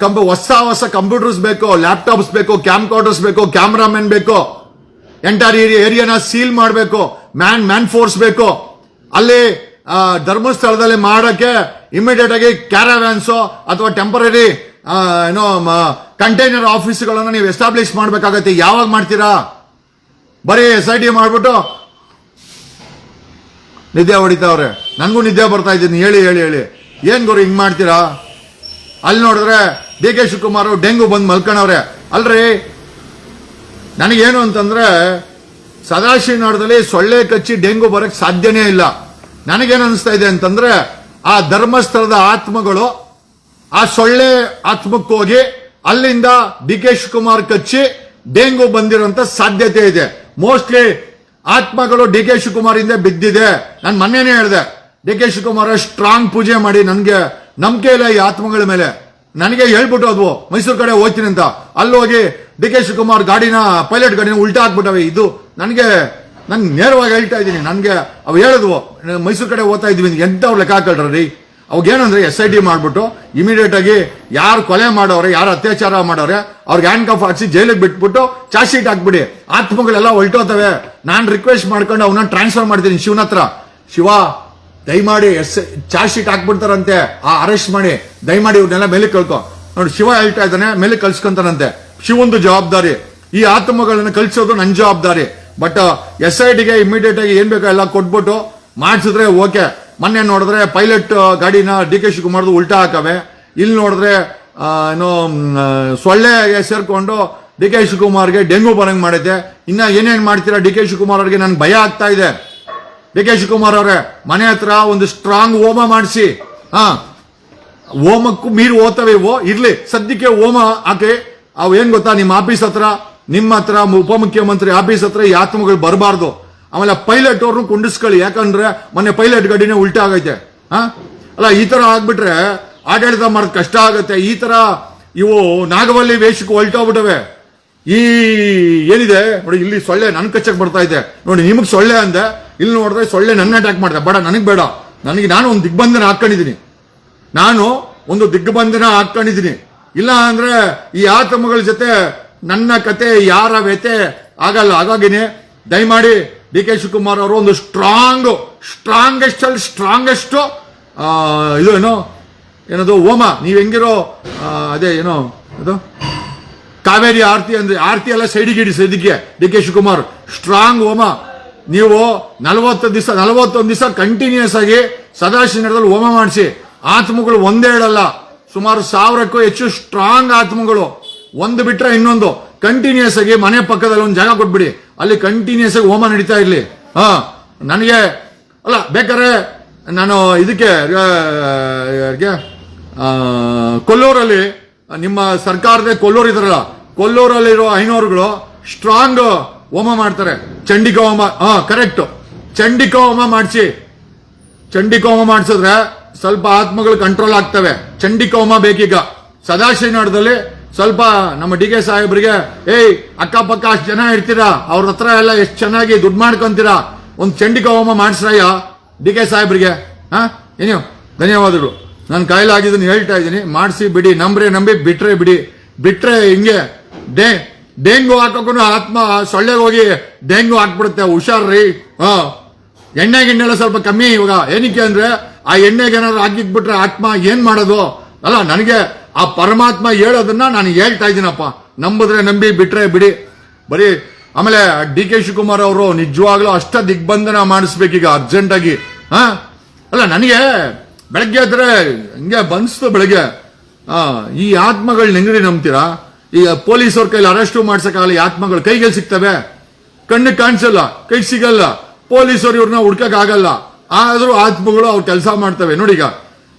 ಕಂಬ, ಹೊಸ ಹೊಸ ಕಂಪ್ಯೂಟರ್ಸ್ ಬೇಕು ಲ್ಯಾಪ್ಟಾಪ್ಸ್ ಬೇಕು ಕ್ಯಾಮ್ ಕಾರ್ಡರ್ಸ್ ಬೇಕು ಕ್ಯಾಮ್ರಾಮನ್ ಬೇಕು. ಎಂಟರ್ ಏರಿಯಾನ ಸೀಲ್ ಮಾಡಬೇಕು ಮ್ಯಾನ್ ಮ್ಯಾನ್ ಫೋರ್ಸ್ ಬೇಕು. ಅಲ್ಲಿ ಧರ್ಮಸ್ಥಳದಲ್ಲಿ ಮಾಡೋಕ್ಕೆ ಇಮಿಡಿಯೇಟ್ ಆಗಿ ಕ್ಯಾರವ್ಯಾನ್ಸು ಅಥವಾ ಟೆಂಪರರಿ ಏನೋ ಕಂಟೈನರ್ ಆಫೀಸ್ಗಳನ್ನು ನೀವು ಎಸ್ಟಾಬ್ಲಿಷ್ ಮಾಡಬೇಕಾಗತ್ತೆ. ಯಾವಾಗ ಮಾಡ್ತೀರಾ? ಬರೀ ಎಸ್ ಐ ಟಿ ಮಾಡಿಬಿಟ್ಟು. ನಿದ್ದೆ ಹೊಡಿತಾವ್ರೆ ನನಗೂ ನಿದ್ದೆ ಬರ್ತಾ ಇದ್ದೀನಿ. ಹೇಳಿ ಹೇಳಿ ಹೇಳಿ. ಏನು ಗುರು ಹಿಂಗೆ ಮಾಡ್ತೀರಾ? ಅಲ್ಲಿ ನೋಡಿದ್ರೆ ಡಿ ಕೆ ಶಿವಕುಮಾರ್ ಡೆಂಗು ಬಂದು ಮಲ್ಕೊಂಡವ್ರೆ ಅಲ್ರಿ? ನನಗೇನು ಅಂತಂದ್ರೆ ಸದಾಶಿವನಾಡದಲ್ಲಿ ಸೊಳ್ಳೆ ಕಚ್ಚಿ ಡೆಂಗು ಬರೋಕ್ಕೆ ಸಾಧ್ಯನೇ ಇಲ್ಲ. ನನಗೇನು ಅನಿಸ್ತಾ ಇದೆ ಅಂತಂದ್ರೆ, ಆ ಧರ್ಮಸ್ಥಳದ ಆತ್ಮಗಳು, ಆ ಸೊಳ್ಳೆ ಆತ್ಮಕ್ಕೆ ಹೋಗಿ ಅಲ್ಲಿಂದ ಡಿ ಕೆ ಶಿವಕುಮಾರ್ ಕಚ್ಚಿ ಡೆಂಗು ಬಂದಿರುವಂತ ಸಾಧ್ಯತೆ ಇದೆ. ಮೋಸ್ಟ್ಲಿ ಆತ್ಮಗಳು ಡಿ ಕೆ ಶಿವಕುಮಾರ್ ಇಂದ ಬಿದ್ದಿದೆ. ನಾನು ಮೊನ್ನೆನೇ ಹೇಳಿದೆ, ಡಿ ಕೆ ಶಿವಕುಮಾರ್ ಸ್ಟ್ರಾಂಗ್ ಪೂಜೆ ಮಾಡಿ ನನಗೆ ನಂಬಿಕೆ ಇಲ್ಲ ಈ ಆತ್ಮಗಳ ಮೇಲೆ. ನನಗೆ ಹೇಳ್ಬಿಟ್ಟು ಅದು ಮೈಸೂರು ಕಡೆ ಹೋಗ್ತೀನಿ ಅಂತ. ಅಲ್ಲಿ ಹೋಗಿ ಡಿ ಕೆ ಶಿವಕುಮಾರ್ ಗಾಡಿನ, ಪೈಲಟ್ ಗಾಡಿನ ಉಲ್ಟಾ ಹಾಕ್ಬಿಟ್ಟವೆ. ಇದು ನನಗೆ ನಂಗೆ ನೇರವಾಗಿ ಹೇಳ್ತಾ ಇದ್ದೀನಿ. ನನಗೆ ಅವು ಹೇಳಿದ್ವು ಮೈಸೂರು ಕಡೆ ಓದ್ತಾ ಇದ್ವಿ ಎಂಥವ್ರು ಲೆಕ್ಕ ಹಾಕಲ್ರಿ ಅವಾಗ ಏನಂದ್ರೆ ಎಸ್ ಐ ಡಿ ಮಾಡಿಬಿಟ್ಟು ಇಮಿಡಿಯೇಟ್ ಆಗಿ ಯಾರು ಕೊಲೆ ಮಾಡೋರೆ, ಯಾರು ಅತ್ಯಾಚಾರ ಮಾಡೋರೆ, ಅವ್ರಿಗೆ ಹ್ಯಾಂಡ್ ಕಫ್ ಹಾಕ್ಸಿ ಜೈಲಿಗೆ ಬಿಟ್ಬಿಟ್ಟು ಚಾರ್ಜ್ ಶೀಟ್ ಹಾಕ್ಬಿಡಿ. ಆತ್ಮಗಳೆಲ್ಲ ಹೊಲ್ಟೋತವೆ ನಾನು ರಿಕ್ವೆಸ್ಟ್ ಮಾಡ್ಕೊಂಡು ಅವನ್ನ ಟ್ರಾನ್ಸ್ಫರ್ ಮಾಡ್ತೀನಿ ಶಿವನ ಹತ್ರ. ಶಿವ, ದಯಮಾಡಿ ಎಸ್ ಚಾರ್ಜ್ ಶೀಟ್ ಹಾಕ್ಬಿಡ್ತಾರಂತೆ. ಆ ಅರೆಸ್ಟ್ ಮಾಡಿ. ದಯಮಾಡಿ ಇವ್ರನ್ನೆಲ್ಲ ಮೇಲೆ ಕಳ್ಕೊ. ನೋಡಿ ಶಿವ ಹೇಳ್ತಾ ಇದ್ದಾನೆ ಮೇಲೆ ಕಳ್ಸ್ಕೊಂತಾನಂತೆ. ಶಿವಂದು ಜವಾಬ್ದಾರಿ. ಈ ಆತ್ಮಗಳನ್ನ ಕಳ್ಸೋದು ನನ್ನ ಜವಾಬ್ದಾರಿ. ಬಟ್ ಎಸ್ ಐ ಟಿಗೆ ಇಮಿಡಿಯೇಟ್ ಆಗಿ ಏನ್ ಬೇಕೋ ಎಲ್ಲ ಕೊಟ್ಬಿಟ್ಟು ಮಾಡಿಸಿದ್ರೆ ಓಕೆ ಮೊನ್ನೆ ನೋಡಿದ್ರೆ ಪೈಲಟ್ ಗಾಡಿನ ಡಿ ಕೆ ಶಿವಕುಮಾರ್ದು ಉಲ್ಟಾ ಹಾಕವೆ. ಇಲ್ಲಿ ನೋಡಿದ್ರೆ ಏನು ಸೊಳ್ಳೆಗೆ ಸೇರ್ಕೊಂಡು ಡಿ ಕೆ ಶಿವಕುಮಾರ್ಗೆ ಡೆಂಗು ಬರಂಗ್ ಮಾಡೈತೆ ಇನ್ನ ಏನೇನ್ ಮಾಡ್ತೀರಾ ಡಿ ಕೆ ಶಿವಕುಮಾರ್ ಅವ್ರಿಗೆ ನನ್ಗೆ ಭಯ ಆಗ್ತಾ ಇದೆ. ಡಿ ಕೆ ಶಿವಕುಮಾರ್ ಅವರೇ, ಮನೆ ಹತ್ರ ಒಂದು ಸ್ಟ್ರಾಂಗ್ ಹೋಮ ಮಾಡಿಸಿ. ಹಾ, ಹೋಮಕ್ಕೂ ಮೀರು ಓದ್ತವೆ ಇವು. ಇರ್ಲಿ, ಸದ್ಯಕ್ಕೆ ಹೋಮ ಹಾಕಿ. ಅವು ಏನ್ ಗೊತ್ತಾ, ನಿಮ್ಮ ಆಫೀಸ್ ಹತ್ರ ನಿಮ್ಮ ಹತ್ರ ಉಪಮುಖ್ಯಮಂತ್ರಿ ಆಫೀಸ್ ಹತ್ರ ಈ ಆತ್ಮಗಳು ಬರಬಾರ್ದು. ಆಮೇಲೆ ಪೈಲಟ್ ಅವ್ರನ್ನು ಕುಂಡಿಸ್ಕೊಳ್ಳಿ. ಯಾಕಂದ್ರೆ ಮೊನ್ನೆ ಪೈಲಟ್ ಗಾಡಿನೇ ಉಲ್ಟಾ ಆಗೈತೆ. ಹಾ? ಅಲ್ಲ, ಈ ತರ ಆಗ್ಬಿಟ್ರೆ ಆಡಳಿತ ಮಾಡೋದು ಕಷ್ಟ ಆಗುತ್ತೆ. ಈ ತರ ಇವು ನಾಗವಲ್ಲಿ ವೇಷಕ್ಕೆ ಹೊಲ್ಟೋಗ್ಬಿಟ್ಟವೆ. ಈ ಏನಿದೆ? ನೋಡಿ, ಇಲ್ಲಿ ಸೊಳ್ಳೆ ನನ್ನ ಕಚ್ಚಕ್ ಬರ್ತಾ ಇದೆ. ನೋಡಿ, ನಿಮಗ್ ಸೊಳ್ಳೆ ಅಂದೆ. ಇಲ್ಲಿ ನೋಡಿದ್ರೆ ಸೊಳ್ಳೆ ನನ್ನ ಅಟ್ಯಾಕ್ ಮಾಡಿದೆ. ಬೇಡ, ನನಗ್ ಬೇಡ. ನನಗೆ ನಾನು ಒಂದು ದಿಗ್ಬಂಧನ ಹಾಕೊಂಡಿದ್ದೀನಿ. ನಾನು ಒಂದು ದಿಗ್ಬಂಧನ ಹಾಕೊಂಡಿದ್ದೀನಿ. ಇಲ್ಲ ಅಂದ್ರೆ ಈ ಆತಮಗಳ ಜೊತೆ ನನ್ನ ಕತೆ ಯಾರ ವ್ಯತೆ? ಆಗಲ್ಲ, ಹಾಗಾಗಿನೇ ದಯಮಾಡಿ ಡಿ ಕೆ ಶಿವಕುಮಾರ್ ಅವರು ಒಂದು ಸ್ಟ್ರಾಂಗ್ ಸ್ಟ್ರಾಂಗೆಸ್ಟ್ ಅಲ್ಲಿ ಸ್ಟ್ರಾಂಗೆಸ್ಟ್ ಇದು ಏನೋ? ಏನದು, ಹೋಮ. ನೀವ್ ಹೆಂಗಿರೋ ಅದೇ ಏನೋ, ಅದು? ಕಾವೇರಿ ಆರತಿ ಅಂದ್ರೆ, ಆರತಿ ಎಲ್ಲ ಸೈಡಿಗೆ ಇಡಿ, ಸದ್ಯಕ್ಕೆ ಡಿ ಕೆ ಶಿವಕುಮಾರ್. ಸ್ಟ್ರಾಂಗ್ ಹೋಮ. ನೀವು ನಲವತ್ತು ದಿವಸ, ನಲವತ್ತೊಂದು ದಿವಸ ಕಂಟಿನ್ಯೂಸ್ ಆಗಿ ಸದಾಶಿವನಗರದಲ್ಲಿ ಹೋಮ ಮಾಡಿಸಿ. ಆತ್ಮಗಳು ಒಂದೇ ಹೇಳಲ್ಲ ಸುಮಾರು ಸಾವಿರಕ್ಕೂ ಹೆಚ್ಚು ಸ್ಟ್ರಾಂಗ್ ಆತ್ಮಗಳು. ಒಂದು ಬಿಟ್ರೆ ಇನ್ನೊಂದು. ಕಂಟಿನ್ಯೂಸ್ ಆಗಿ ಮನೆ ಪಕ್ಕದಲ್ಲಿ ಒಂದು ಜಾಗ ಕೊಟ್ಬಿಡಿ. ಅಲ್ಲಿ ಕಂಟಿನ್ಯೂಸ್ ಆಗಿ ಹೋಮ ನಡೀತಾ ಇರ್ಲಿ. ಹಾ, ನನಗೆ, ಅಲ್ಲ, ಬೇಕಾದ್ರೆ ನಾನು ಇದಕ್ಕೆ ಕೊಲ್ಲೂರಲ್ಲಿ, ನಿಮ್ಮ ಸರ್ಕಾರದ ಕೊಲ್ಲೂರು ಇದಾರಲ್ಲ ಕೊಲ್ಲೂರಲ್ಲಿರೋ ಐನೋರುಗಳು ಸ್ಟ್ರಾಂಗ್ ಹೋಮ ಮಾಡ್ತಾರೆ. ಚಂಡಿಕಾ ಹೋಮ, ಹಾ ಕರೆಕ್ಟ್ ಚಂಡಿಕಾ ಹೋಮ ಮಾಡಿಸಿ. ಚಂಡಿಕಾ ಹೋಮ ಮಾಡಿಸಿದ್ರೆ ಸ್ವಲ್ಪ ಆತ್ಮಗಳು ಕಂಟ್ರೋಲ್ ಆಗ್ತವೆ. ಚಂಡಿಕಾ ಹೋಮ ಬೇಕೀಗ. ಸದಾಶಿವನಗರದಲ್ಲಿ ಸ್ವಲ್ಪ ನಮ್ಮ ಡಿ ಕೆ ಸಾಹೇಬ್ರಿಗೆ, ಏಯ್, ಅಕ್ಕಪಕ್ಕ ಅಷ್ಟು ಜನ ಇರ್ತೀರಾ? ಅವ್ರ ಹತ್ರ ಎಲ್ಲ ಎಷ್ಟು ಚೆನ್ನಾಗಿ ದುಡ್ಡು ಮಾಡ್ಕೊಂತೀರಾ? ಒಂದು ಚಂಡಿಕ ಹೋಮ ಮಾಡಿಸ್ರಯ್ಯ? ಡಿ ಕೆ ಸಾಹೇಬ್ರಿಗೆ, ಹಾ ಏನು ಧನ್ಯವಾದಗಳು. ನಾನು ಕಾಯಿಲಾಗಿದ್ದನ್ನು ಹೇಳ್ತಾ ಇದ್ದೀನಿ. ಮಾಡಿಸಿ ಬಿಡಿ, ನಂಬ್ರೆ ನಂಬಿ, ಬಿಟ್ರೆ ಬಿಡಿ. ಬಿಟ್ರೆ ಹಿಂಗೆ, ಡೇ, ಡೆಂಗು ಹಾಕೋಕ್ಕೂ ಆತ್ಮ, ಸೊಳ್ಳೆಗೆ ಹೋಗಿ ಡೆಂಗು ಹಾಕ್ಬಿಡುತ್ತೆ. ಹುಷಾರ್ರಿ ಹಾ. ಎಣ್ಣೆ ಗಿಣ್ಣೆಲ್ಲ ಸ್ವಲ್ಪ ಕಮ್ಮಿ ಇವಾಗ. ಏನಕ್ಕೆ ಅಂದ್ರೆ, ಆ ಎಣ್ಣೆಗೆ ಏನಾದ್ರು ಹಾಕಿದ್ಬಿಟ್ರೆ ಆತ್ಮ ಏನ್ ಮಾಡೋದು? ಅಲ್ಲ, ನನಗೆ ಆ ಪರಮಾತ್ಮ ಹೇಳೋದನ್ನ ನಾನು ಹೇಳ್ತಾ ಇದ್ದೀನಪ್ಪ. ನಂಬಿದ್ರೆ ನಂಬಿ, ಬಿಟ್ರೆ ಬಿಡಿ. ಬರೀ, ಆಮೇಲೆ ಡಿ ಕೆ ಶಿವಕುಮಾರ್ ಅವರು ನಿಜವಾಗ್ಲೂ ಅಷ್ಟ ದಿಗ್ಬಂಧನ ಮಾಡಿಸ್ಬೇಕೀಗ ಅರ್ಜೆಂಟ್ ಆಗಿ ಹಾ ಅಲ್ಲ, ನನಗೆ ಬೆಳಗ್ಗೆ ಆದ್ರೆ ಹಿಂಗೆ ಬಂದ್ಸ್ತು ಬೆಳಗ್ಗೆ. ಈ ಆತ್ಮಗಳು ಹೆಂಗ್ರಿ ನಂಬ್ತೀರಾ? ಈಗ ಪೊಲೀಸವ್ರ ಕೈಲಿ ಅರೆಸ್ಟ್ ಮಾಡ್ಸಕ್ಕಾಗಲ್ಲ, ಈ ಆತ್ಮಗಳು ಕೈಗೆ ಸಿಗ್ತವೆ? ಕಣ್ಣು ಕಾಣಿಸಲ್ಲ, ಕೈ ಸಿಗಲ್ಲ. ಪೊಲೀಸರು ಇವ್ರನ್ನ ಹುಡ್ಕಕ್ಕಾಗಲ್ಲ ಆದ್ರೂ ಆತ್ಮಗಳು ಅವ್ರು ಕೆಲಸ ಮಾಡ್ತವೆ. ನೋಡಿ ಈಗ.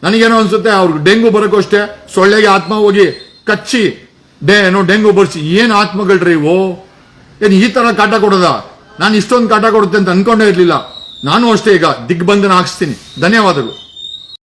ನನಗೇನೋ ಅನ್ಸುತ್ತೆ, ಅವ್ರಿಗೆ ಡೆಂಗು ಬರೋಕ್ಕೂ ಅಷ್ಟೇ ಸೊಳ್ಳೆಗೆ ಆತ್ಮ ಹೋಗಿ ಕಚ್ಚಿ ಡೇ ಏನೋ ಡೆಂಗು ಬರ್ಸಿ, ಏನು ಆತ್ಮಗಳ್ರಿ ಓ ಏನು ಈ ತರ ಕಾಟ ಕೊಡೋದ? ನಾನು ಇಷ್ಟೊಂದು ಕಾಟ ಕೊಡುತ್ತೆ ಅಂತ ಅನ್ಕೊಂಡೇ ಇರಲಿಲ್ಲ. ನಾನು ಅಷ್ಟೇ ಈಗ ದಿಗ್ಬಂಧನ ಹಾಕಿಸ್ತೀನಿ. ಧನ್ಯವಾದಗಳು.